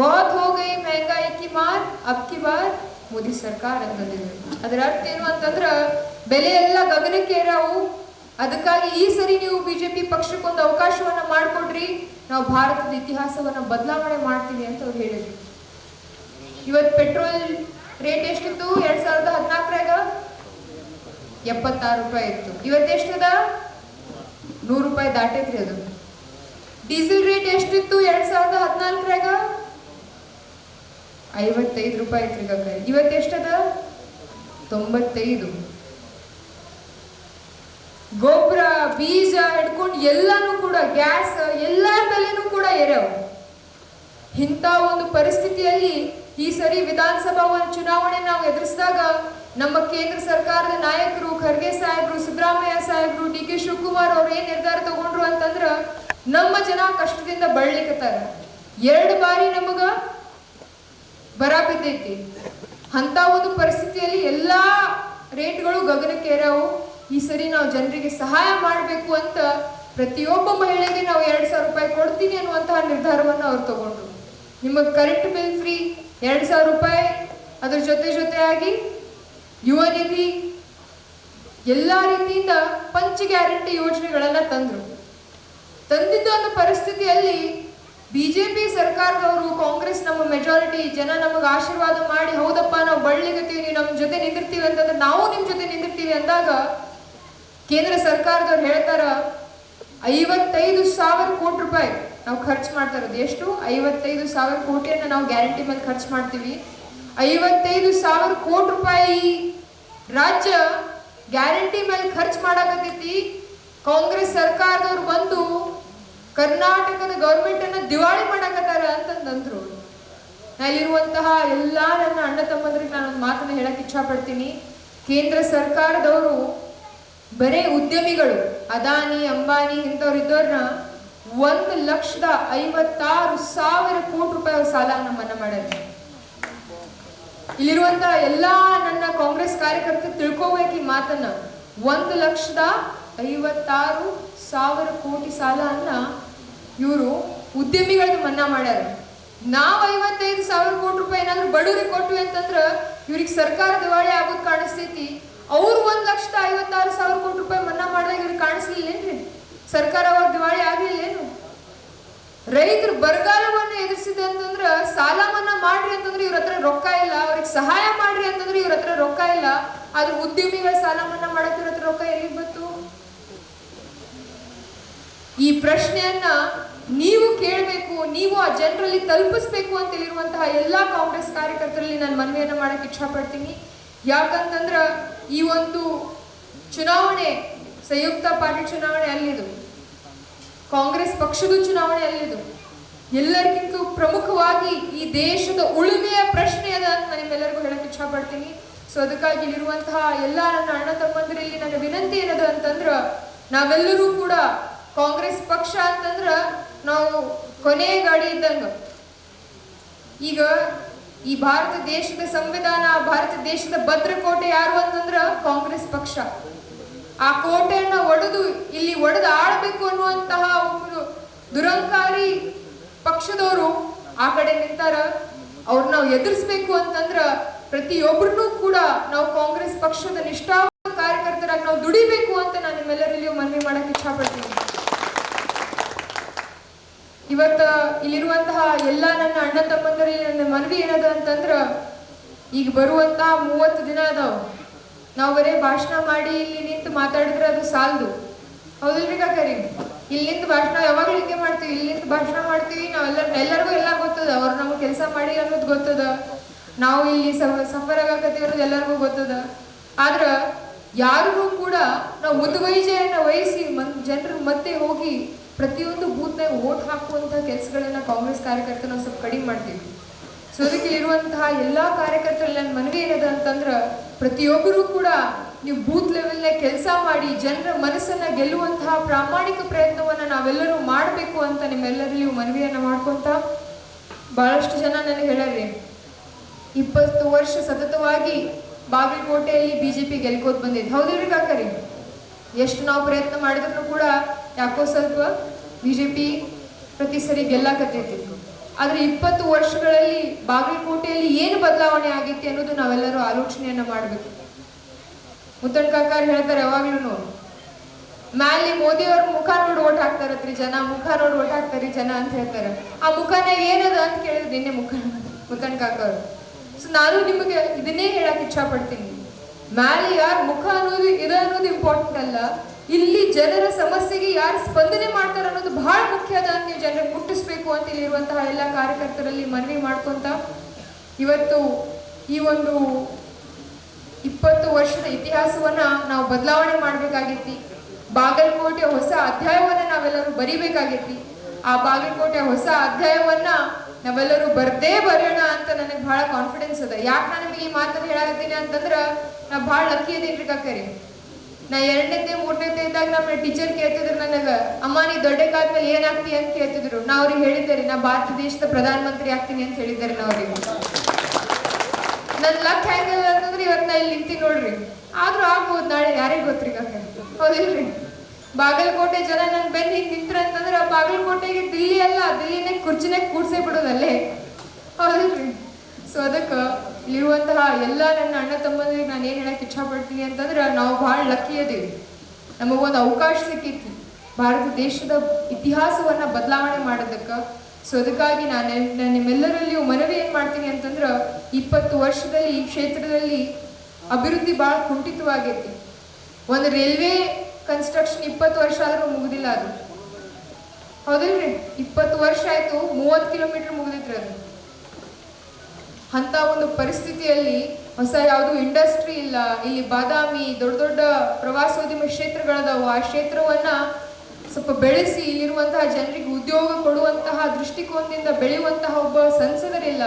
ಬಹುತ್ ಹೋಗೈ ಮೆಹಂಗಾಯಿ ಕಿ ಮಾರ್ ಅಬ್ಕಿ ಬಾರ್ ಮೋದಿ ಸರ್ಕಾರ ಅಂತಂದಿದ್ರು. ಅದರ ಅರ್ಥ ಏನು ಅಂತಂದ್ರ, ಬೆಲೆ ಎಲ್ಲ ಗಗನಕ್ಕೆ ಏರಾವು ಅದಕ್ಕಾಗಿ ಈ ಸರಿ ನೀವು ಬಿಜೆಪಿ ಪಕ್ಷಕ್ಕೊಂದು ಅವಕಾಶವನ್ನ ಮಾಡಿಕೊಡ್ರಿ. ನಾವು ಭಾರತದ ಇತಿಹಾಸವನ್ನ ಬದಲಾವಣೆ ಮಾಡ್ತೀವಿ ಅಂತ ಅವ್ರು ಹೇಳಿದ್ರು. ಇವತ್ತು ಪೆಟ್ರೋಲ್ ರೇಟ್ ಎಷ್ಟಿತ್ತು? ಎರಡ್ ಸಾವಿರದ ಹದಿನಾಲ್ಕರಾಗ? ಎಪ್ಪತ್ತಾರು ರೂಪಾಯಿ ಇತ್ತು. ಇವತ್ತು ಎಷ್ಟದ? ನೂರು ರೂಪಾಯಿ ದಾಟೈತ್ರಿ ಅದು. ಡೀಸೆಲ್ ರೇಟ್ ಎಷ್ಟಿತ್ತು? ಎರಡ್ ಸಾವಿರದ ಹದಿನಾಲ್ಕರಾಗ? ಐವತ್ತೈದು ರೂಪಾಯಿ ಐತ್ರಿ ಈಗ ಇವತ್ತು ಎಷ್ಟದ? ತೊಂಬತ್ತೈದು. ಗೊಬ್ಬರ, ಬೀಜ ಹಿಡ್ಕೊಂಡು ಎಲ್ಲಾನು ಕೂಡ, ಗ್ಯಾಸ್, ಎಲ್ಲರ ಬೆಲೆನೂ ಕೂಡ ಏರ್ಯಾವ ಇಂಥ ಒಂದು ಪರಿಸ್ಥಿತಿಯಲ್ಲಿ ಈ ಸರಿ ವಿಧಾನಸಭಾ ಒಂದು ಚುನಾವಣೆ ನಾವು ಎದುರಿಸಿದಾಗ ನಮ್ಮ ಕೇಂದ್ರ ಸರ್ಕಾರದ ನಾಯಕರು ಖರ್ಗೆ ಸಾಹೇಬ್ರು, ಸಿದ್ದರಾಮಯ್ಯ ಸಾಹೇಬ್ರು, ಡಿ ಕೆ ಶಿವಕುಮಾರ್ ಅವ್ರು ಏನು ನಿರ್ಧಾರ ತಗೊಂಡ್ರು ಅಂತಂದ್ರ ನಮ್ಮ ಜನ ಕಷ್ಟದಿಂದ ಬಳಲಿಕತ್ತಾರ. ಎರಡು ಬಾರಿ ನಮಗ ಬರ ಬಿದ್ದೈತಿ. ಅಂತ ಒಂದು ಪರಿಸ್ಥಿತಿಯಲ್ಲಿ ಎಲ್ಲಾ ರೇಟ್ಗಳು ಗಗನಕ್ಕೇರಾವು ಈ ಸರಿ ನಾವು ಜನರಿಗೆ ಸಹಾಯ ಮಾಡಬೇಕು ಅಂತ ಪ್ರತಿಯೊಬ್ಬ ಮಹಿಳೆಗೆ ನಾವು ಎರಡು ಸಾವಿರ ರೂಪಾಯಿ ಕೊಡ್ತೀನಿ ಅನ್ನುವಂತಹ ನಿರ್ಧಾರವನ್ನು ಅವ್ರು ತಗೊಂಡ್ರು. ನಿಮಗೆ ಕರೆಂಟ್ ಬಿಲ್ ಫ್ರೀ ಎರಡು ಸಾವಿರ ರೂಪಾಯಿ, ಅದ್ರ ಜೊತೆ ಜೊತೆಯಾಗಿ ಯುವ ನಿಧಿ ಎಲ್ಲ ರೀತಿಯಿಂದ ಪಂಚ ಗ್ಯಾರಂಟಿ ಯೋಜನೆಗಳನ್ನ ತಂದ್ರು. ತಂದಿದ್ದ ಒಂದು ಪರಿಸ್ಥಿತಿಯಲ್ಲಿ ಬಿಜೆಪಿ ಸರ್ಕಾರದವರು, ಕಾಂಗ್ರೆಸ್ ನಮ್ಮ ಮೆಜಾರಿಟಿ ಜನ ನಮಗೆ ಆಶೀರ್ವಾದ ಮಾಡಿ, ಹೌದಪ್ಪ, ನಾವು ಬಳ್ಳಿಗತ್ತೀವಿ, ನೀವು ನಮ್ಮ ಜೊತೆ ನಿಂದಿರ್ತೀವಿ ಅಂತಂದ್ರೆ ನಾವು ನಿಮ್ಮ ಜೊತೆ ನಿಂದಿರ್ತೀವಿ ಅಂದಾಗ ಕೇಂದ್ರ ಸರ್ಕಾರದವ್ರು ಹೇಳ್ತಾರ, ಐವತ್ತೈದು ಸಾವಿರ ಕೋಟಿ ರೂಪಾಯಿ ನಾವು ಖರ್ಚು ಮಾಡ್ತಾ ಇರೋದು. ಎಷ್ಟು? ಐವತ್ತೈದು ಸಾವಿರ ಕೋಟಿಯನ್ನು ನಾವು ಗ್ಯಾರಂಟಿ ಮೇಲೆ ಖರ್ಚು ಮಾಡ್ತೀವಿ. ಐವತ್ತೈದು ಸಾವಿರ ಕೋಟಿ ರೂಪಾಯಿ ರಾಜ್ಯ ಗ್ಯಾರಂಟಿ ಮೇಲೆ ಖರ್ಚು ಮಾಡಕತ್ತೈತಿ. ಕಾಂಗ್ರೆಸ್ ಸರ್ಕಾರದವ್ರು ಬಂದು ಕರ್ನಾಟಕದ ಗೌರ್ಮೆಂಟ್ ಅನ್ನ ದಿವಾಳಿ ಮಾಡಾಕತ್ತಾರ ಅಂತಂದಂದ್ರು. ನಲ್ಲಿರುವಂತಹ ಎಲ್ಲ ನನ್ನ ಅಣ್ಣ ತಮ್ಮಂದ್ರಿಗೆ ನಾನು ಒಂದು ಮಾತನ್ನ ಹೇಳಕ್ ಇಚ್ಛಾ ಪಡ್ತೀನಿ ಕೇಂದ್ರ ಸರ್ಕಾರದವರು ಬರೇ ಉದ್ಯಮಿಗಳು, ಅದಾನಿ, ಅಂಬಾನಿ ಇಂಥವ್ರು ಇದ್ದವ್ರನ್ನ ಒಂದು ಲಕ್ಷದ ಐವತ್ತಾರು ಸಾವಿರ ಕೋಟಿ ರೂಪಾಯಿ ಸಾಲ ಸಾಲವನ್ನ ಮನ್ನಾ ಮಾಡ್ಯಾರ. ಇಲ್ಲಿರುವಂತ ಎಲ್ಲಾ ನನ್ನ ಕಾಂಗ್ರೆಸ್ ಕಾರ್ಯಕರ್ತರು ತಿಳ್ಕೋಬೇಕು ಈ ಮಾತನ್ನ. ಒಂದು ಲಕ್ಷದ ಐವತ್ತಾರು ಸಾವಿರ ಕೋಟಿ ಸಾಲವನ್ನ ಇವರು ಉದ್ಯಮಿಗಳನ್ನ ಮನ್ನಾ ಮಾಡ್ಯಾರ. ನಾವು ಐವತ್ತೈದು ಸಾವಿರ ಕೋಟಿ ರೂಪಾಯಿ ಏನಾದ್ರು ಬಡವರಿಗೆ ಕೊಟ್ಟು ಅಂತಂದ್ರ ಇವ್ರಿಗೆ ಸರ್ಕಾರ ದಿವಾಳಿ ಆಗೋದ್ ಕಾಣಿಸ್ತೈತಿ. ಅವ್ರು ಒಂದು ಲಕ್ಷದ ಐವತ್ತಾರು ಸಾವಿರ ಕೋಟಿ ರೂಪಾಯಿ ಮನ್ನಾ ಮಾಡಿದಾಗ ಇವ್ರಿಗೆ ಕಾಣಿಸ್ಲಿಲ್ಲೇನ್ರಿ? ಸರ್ಕಾರ ಅವಾಗ ದಿವಾಳಿ ಆಗ್ಲಿಲ್ಲೇನು? ರೈತರು ಬರಗಾಲವನ್ನು ಎದುರಿಸಿದೆ ಅಂತಂದ್ರೆ ಸಾಲ ಮನ್ನಾ ಮಾಡ್ರಿ ಅಂತಂದ್ರೆ ಇವ್ರ ಹತ್ರ ರೊಕ್ಕ ಇಲ್ಲ, ಅವ್ರಿಗೆ ಸಹಾಯ ಮಾಡ್ರಿ ಅಂತಂದ್ರೆ ಇವ್ರ ಹತ್ರ ರೊಕ್ಕ ಇಲ್ಲ, ಆದ್ರೆ ಉದ್ಯಮಿಗಳ ಸಾಲ ಮನ್ನಾ ಮಾಡಕ್ ಇವ್ರ ಹತ್ರ ರೊಕ್ಕ ಎಲ್ಲಿಗೆ ಬಂತು? ಈ ಪ್ರಶ್ನೆಯನ್ನ ನೀವು ಕೇಳಬೇಕು, ನೀವು ಆ ಜನರಲ್ಲಿ ತಲುಪಿಸ್ಬೇಕು ಅಂತ ಹೇಳಿರುವಂತಹ ಎಲ್ಲಾ ಕಾಂಗ್ರೆಸ್ ಕಾರ್ಯಕರ್ತರಲ್ಲಿ ನಾನು ಮನವಿಯನ್ನು ಮಾಡಕ್ಕೆ ಇಚ್ಛಾ ಪಡ್ತೀನಿ ಯಾಕಂತಂದ್ರ ಈ ಒಂದು ಚುನಾವಣೆ, ಸಂಯುಕ್ತ ಪಾರ್ಟಿ ಚುನಾವಣೆ ಅಲ್ಲಿದು. ಕಾಂಗ್ರೆಸ್ ಪಕ್ಷದ ಚುನಾವಣೆ ಅಲ್ಲಿದು. ಎಲ್ಲರಿಗಿಂತ ಪ್ರಮುಖವಾಗಿ ಈ ದೇಶದ ಉಳುಮೆಯ ಪ್ರಶ್ನೆ ಅದ ಅಂತ ನಿಮ್ಮೆಲ್ಲರಿಗೂ ಹೇಳಕ್ಕೆ ಇಚ್ಛಾ ಪಡ್ತೀನಿ ಸೊ ಅದಕ್ಕಾಗಿ ಇಲ್ಲಿರುವಂತಹ ಎಲ್ಲ ನನ್ನ ಅಣ್ಣ ತಮ್ಮಂದಿರಲ್ಲಿ ನನ್ನ ವಿನಂತಿ ಏನದ ಅಂತಂದ್ರ, ನಾವೆಲ್ಲರೂ ಕೂಡ ಕಾಂಗ್ರೆಸ್ ಪಕ್ಷ ಅಂತಂದ್ರೆ ನಾವು ಕೊನೆಯ ಗಾಡಿ ಇದ್ದಂಗ. ಈಗ ಈ ಭಾರತ ದೇಶದ ಸಂವಿಧಾನ, ಭಾರತ ದೇಶದ ಭದ್ರಕೋಟೆ ಯಾರು ಅಂತಂದ್ರ ಕಾಂಗ್ರೆಸ್ ಪಕ್ಷ. ಆ ಕೋಟೆಯನ್ನ ಒಡೆದು, ಇಲ್ಲಿ ಒಡೆದು ಆಳ್ಬೇಕು ಅನ್ನುವಂತಹ ಒಂದು ದುರಂಕಾರಿ ಪಕ್ಷದವರು ಆ ಕಡೆ ನಿಂತಾರ. ಅವ್ರ ನಾವು ಎದುರಿಸ್ಬೇಕು ಅಂತಂದ್ರ ಪ್ರತಿಯೊಬ್ಬರನ್ನೂ ಕೂಡ ನಾವು ಕಾಂಗ್ರೆಸ್ ಪಕ್ಷದ ನಿಷ್ಠಾವಂತ ಕಾರ್ಯಕರ್ತರಾಗಿ ನಾವು ದುಡಿಬೇಕು ಅಂತ ನಾನು ನಿಮ್ಮೆಲ್ಲರಲ್ಲಿಯೂ ಮನವಿ ಮಾಡಕ್ಕೆ ಇಷ್ಟಪಡ್ತೀನಿ ಇವತ್ತ ಇಲ್ಲಿರುವಂತಹ ಎಲ್ಲ ನನ್ನ ಅಣ್ಣ ತಮ್ಮಂದರಿಗೆ ನನ್ನ ಮನವಿ ಏನದ ಅಂತಂದ್ರೆ, ಈಗ ಬರುವಂತಹ ಮೂವತ್ತು ದಿನ ಅದಾವ. ನಾವು ಬರೀ ಭಾಷಣ ಮಾಡಿ ಇಲ್ಲಿ ನಿಂತು ಮಾತಾಡಿದ್ರೆ ಅದು ಸಾಲದು. ಹೌದಿಲ್ರಿ ಕಾಕರಿ? ಇಲ್ಲಿಂದ ಭಾಷಣ ಯಾವಾಗಲೂ ಹಿಂಗೆ ಮಾಡ್ತೀವಿ. ಇಲ್ಲಿಂದ ಭಾಷಣ ಮಾಡ್ತೀವಿ ನಾವೆಲ್ಲ ಎಲ್ಲರಿಗೂ ಎಲ್ಲ ಗೊತ್ತದ. ಅವ್ರು ನಮ್ಗೆ ಕೆಲಸ ಮಾಡಿ ಅನ್ನೋದು ಗೊತ್ತದ. ನಾವು ಇಲ್ಲಿ ಸಫರ್ ಆಗಾಕತ್ತೀವಿ ಅನ್ನೋದು ಎಲ್ಲರಿಗೂ ಗೊತ್ತದ. ಆದ್ರ, ಯಾರಿಗೂ ಕೂಡ ನಾವು ಮುದುವೈಜೆಯನ್ನ ವಹಿಸಿ ಮನ್ ಜನರು ಮತ್ತೆ ಹೋಗಿ ಪ್ರತಿಯೊಂದು ಬೂತ್ನಾಗ ಓಟ್ ಹಾಕುವಂತ ಕೆಲಸಗಳನ್ನ ಕಾಂಗ್ರೆಸ್ ಕಾರ್ಯಕರ್ತರು ನಾವು ಸ್ವಲ್ಪ ಕಡಿಮೆ ಮಾಡ್ತೀವಿ. ಸೊ ಅದಕ್ಕೆ ಇರುವಂತಹ ಎಲ್ಲಾ ಕಾರ್ಯಕರ್ತರಲ್ಲಿ ನನ್ನ ಮನವಿ ಏನದ ಅಂತಂದ್ರ ಪ್ರತಿಯೊಬ್ಬರು ಕೂಡ ನೀವು ಬೂತ್ ಲೆವೆಲ್ನ ಕೆಲಸ ಮಾಡಿ ಜನರ ಮನಸ್ಸನ್ನ ಗೆಲ್ಲುವಂತಹ ಪ್ರಾಮಾಣಿಕ ಪ್ರಯತ್ನವನ್ನ ನಾವೆಲ್ಲರೂ ಮಾಡಬೇಕು ಅಂತ ನಿಮ್ಮೆಲ್ಲರಲ್ಲಿ ಮನವಿಯನ್ನ ಮಾಡ್ಕೊಂತ ಬಹಳಷ್ಟು ಜನ ನನಗೆ ಹೇಳ್ಯಾರ್ರಿ ಇಪ್ಪತ್ತು ವರ್ಷ ಸತತವಾಗಿ ಬಾಗಲಕೋಟೆಯಲ್ಲಿ ಬಿಜೆಪಿ ಗೆಲ್ಕೋದ್ ಬಂದಿದ್ದು ಹೌದಿಲ್ರಿ ಕಾಕರಿ ಎಷ್ಟು ನಾವು ಪ್ರಯತ್ನ ಮಾಡಿದ್ರು ಕೂಡ ಯಾಕೋ ಸ್ವಲ್ಪ ಬಿಜೆಪಿ ಪ್ರತಿ ಸರಿ ಗೆಲ್ಲಾಕತ್ತೈತಿ ಆದರೆ ಇಪ್ಪತ್ತು ವರ್ಷಗಳಲ್ಲಿ ಬಾಗಲಕೋಟೆಯಲ್ಲಿ ಏನು ಬದಲಾವಣೆ ಆಗೈತಿ ಅನ್ನೋದು ನಾವೆಲ್ಲರೂ ಆಲೋಚನೆಯನ್ನ ಮಾಡಬೇಕು. ಮುದ್ದಣ್ಣ ಕಾಕಾರ್ ಹೇಳ್ತಾರೆ ಯಾವಾಗ್ಲೂ ಮ್ಯಾಲೆ ಮೋದಿ ಅವ್ರ ಮುಖ ನೋಡಿ ಓಟ್ ಹಾಕ್ತಾರತ್ರಿ ಜನ, ಮುಖ ನೋಡಿ ಓಟ್ ಹಾಕ್ತಾರಿ ಜನ ಅಂತ ಹೇಳ್ತಾರೆ. ಆ ಮುಖನ ಏನದ ಅಂತ ಕೇಳಿದ್ರೆ ನಿನ್ನೆ ಮುಖ ಮುತ್ತಣ್ಣ ಕಾಕಾರ್. ಸೊ ನಾನು ನಿಮಗೆ ಇದನ್ನೇ ಹೇಳಕ್ ಇಚ್ಛಾ ಪಡ್ತೀನಿ ಮ್ಯಾಲೆ ಯಾರ ಮುಖ ಅನ್ನೋದು ಇದೆ ಅನ್ನೋದು ಇಂಪಾರ್ಟೆಂಟ್ ಅಲ್ಲ. ಇಲ್ಲಿ ಜನರ ಸಮಸ್ಯೆಗೆ ಯಾರು ಸ್ಪಂದನೆ ಮಾಡ್ತಾರೆ ಅನ್ನೋದು ಬಹಳ ಮುಖ್ಯ ಅದ. ನೀವು ಜನರಿಗೆ ಮುಟ್ಟಿಸ್ಬೇಕು ಅಂತ ಇಲ್ಲಿರುವಂತಹ ಎಲ್ಲ ಕಾರ್ಯಕರ್ತರಲ್ಲಿ ಮನವಿ ಮಾಡ್ಕೊಂತ ಇವತ್ತು ಈ ಒಂದು ಇಪ್ಪತ್ತು ವರ್ಷದ ಇತಿಹಾಸವನ್ನ ನಾವು ಬದಲಾವಣೆ ಮಾಡ್ಬೇಕಾಗೈತಿ ಬಾಗಲಕೋಟೆ ಹೊಸ ಅಧ್ಯಾಯವನ್ನ ನಾವೆಲ್ಲರೂ ಬರಿಬೇಕಾಗೈತಿ ಆ ಬಾಗಲಕೋಟೆ ಹೊಸ ಅಧ್ಯಾಯವನ್ನ ನಾವೆಲ್ಲರೂ ಬರ್ದೇ ಬರೋಣ ಅಂತ ನನಗೆ ಬಹಳ ಕಾನ್ಫಿಡೆನ್ಸ್ ಅದ. ಯಾಕೆ ನಾನು ನಿಮಗೆ ಈ ಮಾತನ್ನು ಹೇಳಾಕತ್ತೀನಿ ಅಂತಂದ್ರೆ, ನಾ ಭಾಳ ಲಕ್ಕಿ ಅದೇನ್ರಿ ಕಾಕರಿ ನಾ ಎರಡನೇದೇ ಮೂರನೇದೇ ಇದ್ದಾಗ ನಮ್ಮ ಟೀಚರ್ ಕೇಳ್ತಿದ್ರು ನನಗೆ, ಅಮ್ಮ, ನೀ ದೊಡ್ಡಕ್ಕಾದ್ಮೇಲೆ ಏನಾಗ್ತಿ ಅಂತ ಕೇಳ್ತಿದ್ರು. ನಾ ಅವ್ರಿಗೆ ಹೇಳಿದ್ದೆ ನಾ ಭಾರತ ದೇಶದ ಪ್ರಧಾನ ಮಂತ್ರಿ ಆಗ್ತೀನಿ ಅಂತ ಹೇಳಿದ್ದಾರೆ ನಾ ಅವ್ರಿಗೆ. ನನ್ನ ಲಕ್ ಹೇಗಿಲ್ಲ ಅಂತಂದ್ರೆ ಇವತ್ತು ನಾ ಇಲ್ಲಿ ನಿಂತಿ ನೋಡ್ರಿ. ಆದ್ರೂ ಆಗ್ಬೋದು, ನಾಳೆ ಯಾರಿಗೆ ಗೊತ್ತ್ರಿ ಕಾಕರಿ ಹೌದಿಲ್ರಿ? ಬಾಗಲಕೋಟೆ ಜನ ನನ್ ಬೆನ್ ಹಿಂಗ್ ಅಂತಂದ್ರೆ ಅಂತಂದ್ರ ಬಾಗಲಕೋಟೆಗೆ ದಿಲ್ಲಿ ಅಲ್ಲ, ದಿಲ್ಲಿನೇ ಕುರ್ಚಿನೇ ಕೂಡ್ಸೇ ಬಿಡೋದಲ್ಲೇ? ಹೌದಲ್ರಿ ಸೊ ಅದಕ್ಕೆ ಇಲ್ಲಿರುವಂತಹ ಎಲ್ಲ ನನ್ನ ಅಣ್ಣ ತಮ್ಮಂದ್ರಿಗೆ ನಾನು ಏನು ಹೇಳಕ್ಕೆ ಇಚ್ಛಪಡ್ತೀನಿ ಅಂತಂದ್ರೆ ನಾವು ಬಹಳ ಲಕ್ಕಿ ಅದೀವಿ. ನಮಗೊಂದು ಅವಕಾಶ ಸಿಕ್ಕಿತ್ತು ಭಾರತ ದೇಶದ ಇತಿಹಾಸವನ್ನ ಬದಲಾವಣೆ ಮಾಡೋದಕ್ಕೆ. ಸೊ ಅದಕ್ಕಾಗಿ ನಾನು ನಾನು ನಿಮ್ಮೆಲ್ಲರಲ್ಲಿಯೂ ಮನವಿ ಏನು ಮಾಡ್ತೀನಿ ಅಂತಂದ್ರೆ ಇಪ್ಪತ್ತು ವರ್ಷದಲ್ಲಿ ಈ ಕ್ಷೇತ್ರದಲ್ಲಿ ಅಭಿವೃದ್ಧಿ ಬಹಳ ಕುಂಠಿತವಾಗೈತಿ. ಒಂದು ರೈಲ್ವೆ ಕನ್ಸ್ಟ್ರಕ್ಷನ್ ಇಪ್ಪತ್ತು ವರ್ಷ ಆದರೂ ಮುಗಿದಿಲ್ಲ ಅದು. ಹೌದಿಲ್ರಿ ಇಪ್ಪತ್ತು ವರ್ಷ ಆಯ್ತು, ಮೂವತ್ತು ಕಿಲೋಮೀಟರ್ ಮುಗಿದಿತ್ರಿ ಅದು. ಅಂಥ ಒಂದು ಪರಿಸ್ಥಿತಿಯಲ್ಲಿ ಹೊಸ ಯಾವುದು ಇಂಡಸ್ಟ್ರಿ ಇಲ್ಲ. ಇಲ್ಲಿ ಬಾದಾಮಿ, ದೊಡ್ಡ ದೊಡ್ಡ ಪ್ರವಾಸೋದ್ಯಮ ಕ್ಷೇತ್ರಗಳದಾವು. ಆ ಕ್ಷೇತ್ರವನ್ನ ಸ್ವಲ್ಪ ಬೆಳೆಸಿ, ಇಲ್ಲಿರುವಂತಹ ಜನರಿಗೆ ಉದ್ಯೋಗ ಕೊಡುವಂತಹ ದೃಷ್ಟಿಕೋನದಿಂದ ಬೆಳೆಯುವಂತಹ ಒಬ್ಬ ಸಂಸದರಿಲ್ಲ.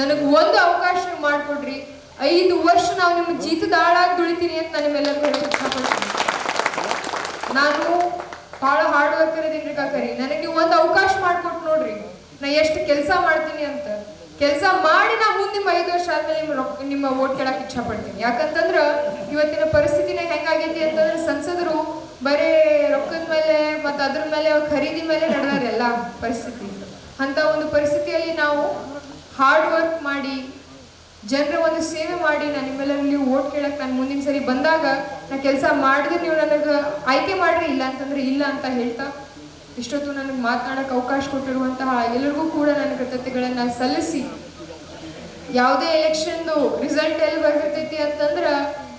ನನಗೆ ಒಂದು ಅವಕಾಶ ಮಾಡಿಕೊಡ್ರಿ. ಐದು ವರ್ಷ ನಾವು ನಿಮ್ಮ ಜೀತದ ಆಳಾಗಿ ದುಳಿತೀನಿ ಅಂತ ನಾನು ನಿಮ್ಮೆಲ್ಲರಿಗೂ ಇಷ್ಟಪಡ್ತೀನಿ ನಾನು ಬಹಳ ಹಾರ್ಡ್ ವರ್ಕರ್ ಇದೀನಿ ಕಾಕರಿ ನನಗೆ ಒಂದು ಅವಕಾಶ ಮಾಡಿಕೊಟ್ಟು ನೋಡ್ರಿ. ನಾ ಎಷ್ಟು ಕೆಲಸ ಮಾಡ್ತೀನಿ ಅಂತ. ಕೆಲಸ ಮಾಡಿ ನಾ ಮುಂದೆ ನಿಮ್ಮ ಐದು ವರ್ಷ ಆದ್ಮೇಲೆ ನಿಮ್ಮ ನಿಮ್ಮ ಓಟ್ ಕೇಳಕ್ಕೆ ಇಚ್ಛೆ ಪಡ್ತೀನಿ. ಯಾಕಂತಂದ್ರ ಇವತ್ತಿನ ಪರಿಸ್ಥಿತಿನ ಹೆಂಗಾಗೈತಿ ಅಂತಂದ್ರೆ ಸಂಸದರು ಬರೇ ರೊಕ್ಕದ ಮೇಲೆ ಮತ್ತು ಅದ್ರ ಮೇಲೆ ಅವ್ರ ಖರೀದಿ ಮೇಲೆ ನಡೆದಾರೆ ಎಲ್ಲ ಪರಿಸ್ಥಿತಿ. ಅಂತ ಒಂದು ಪರಿಸ್ಥಿತಿಯಲ್ಲಿ ನಾವು ಹಾರ್ಡ್ ವರ್ಕ್ ಮಾಡಿ ಜನರ ಒಂದು ಸೇವೆ ಮಾಡಿ ನಾನು ನಿಮ್ಮೆಲ್ಲರಲ್ಲಿ ಓಟ್ ಕೇಳಕ್ಕೆ ನಾನು ಮುಂದಿನ ಸರಿ ಬಂದಾಗ ನಾನು ಕೆಲಸ ಮಾಡಿದ್ರೆ ನೀವು ನನಗೆ ಆಯ್ಕೆ ಮಾಡ್ರಿ, ಇಲ್ಲ ಅಂತಂದ್ರೆ ಇಲ್ಲ ಅಂತ ಹೇಳ್ತಾ ಇಷ್ಟೊತ್ತು ನನಗೆ ಮಾತನಾಡಕ್ಕೆ ಅವಕಾಶ ಕೊಟ್ಟಿರುವಂತಹ ಎಲ್ಲರಿಗೂ ಕೂಡ ನನ್ನ ಕೃತಜ್ಞತೆಗಳನ್ನು ಸಲ್ಲಿಸಿ ಯಾವುದೇ ಎಲೆಕ್ಷನ್ದು ರಿಸಲ್ಟ್ ಎಲ್ಲಿ ಬರ್ತೈತಿ ಅಂತಂದ್ರೆ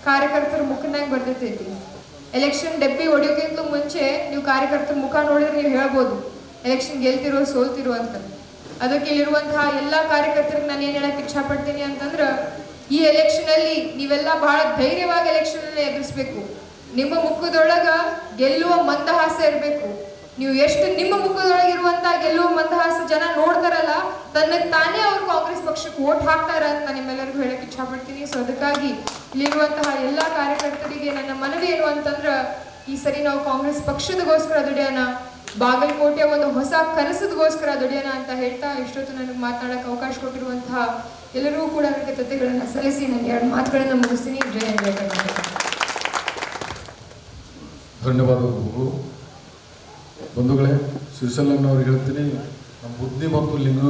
ಕಾರ್ಯಕರ್ತರ ಮುಖನಾಗ ಬರ್ತೈತಿ. ಎಲೆಕ್ಷನ್ ಡಬ್ಬಿ ಹೊಡಿಯೋಕ್ಕಿಂತ ಮುಂಚೆ ನೀವು ಕಾರ್ಯಕರ್ತರ ಮುಖ ನೋಡಿದ್ರೆ ನೀವು ಹೇಳ್ಬೋದು, ಎಲೆಕ್ಷನ್ ಗೆಲ್ತಿರೋ ಸೋಲ್ತಿರೋ ಅಂತ. ಅದಕ್ಕೆ ಇಲ್ಲಿರುವಂತಹ ಎಲ್ಲ ಕಾರ್ಯಕರ್ತರಿಗೆ ನಾನು ಏನ್ ಹೇಳಕ್ ಇಚ್ಛಾಪಡ್ತೀನಿ ಅಂತಂದ್ರ, ಈ ಎಲೆಕ್ಷನ್ ಅಲ್ಲಿ ನೀವೆಲ್ಲ ಬಹಳ ಧೈರ್ಯವಾಗಿ ಎಲೆಕ್ಷನ್ ಅನ್ನ ಎದುರಿಸಬೇಕು. ನಿಮ್ಮ ಮುಖದೊಳಗ ಗೆಲ್ಲುವ ಮಂದಹಾಸ ಇರಬೇಕು. ನೀವು ಎಷ್ಟು ನಿಮ್ಮ ಮುಖದೊಳಗಿರುವಂತಹ ಗೆಲ್ಲುವ ಮಂದಹಾಸ ಜನ ನೋಡ್ತಾರಲ್ಲ, ತನ್ನ ತಾನೇ ಅವ್ರು ಕಾಂಗ್ರೆಸ್ ಪಕ್ಷಕ್ಕೆ ಓಟ್ ಹಾಕ್ತಾರ ಅಂತ ನಿಮ್ಮೆಲ್ಲರಿಗೂ ಹೇಳಕ್ ಇಚ್ಛಾಪಡ್ತೀನಿ. ಸೊ ಅದಕ್ಕಾಗಿ ಇಲ್ಲಿರುವಂತಹ ಎಲ್ಲಾ ಕಾರ್ಯಕರ್ತರಿಗೆ ನನ್ನ ಮನವಿ ಏನು ಅಂತಂದ್ರ, ಈ ಸರಿ ನಾವು ಕಾಂಗ್ರೆಸ್ ಪಕ್ಷದಗೋಸ್ಕರ ದುಡಿಯೋಣ. ಬಾಗಲಕೋಟೆ ಒಂದು ಹೊಸ ಕನಸದಗೋಸ್ಕರ ದುಡಿಯೋಣ ಅಂತ ಹೇಳ್ತಾ ಇಷ್ಟೊತ್ತು ನನಗೆ ಮಾತಾಡಕ್ಕೆ ಅವಕಾಶ ಕೊಟ್ಟಿರುವಂತಹ ಎಲ್ಲರಿಗೂ ಕೂಡ ನನಗೆ ತತ್ತೆಗಳನ್ನು ಸಲ್ಲಿಸಿ ನನಗೆ ಎರಡು ಮಾತುಗಳನ್ನು ಮುಗಿಸ್ತೀನಿ. ಜಯ ಧನ್ಯವಾದ ಬಂಧುಗಳೇ ಬಂಧುಗಳೇ ಶ್ರೀಸಲ್ಲಮ್ಮನವ್ರಿಗೆ ಹೇಳ್ತೀನಿ, ನಮ್ಮ ಬುದ್ಧಿ ಮತ್ತು ಲಿಂಗ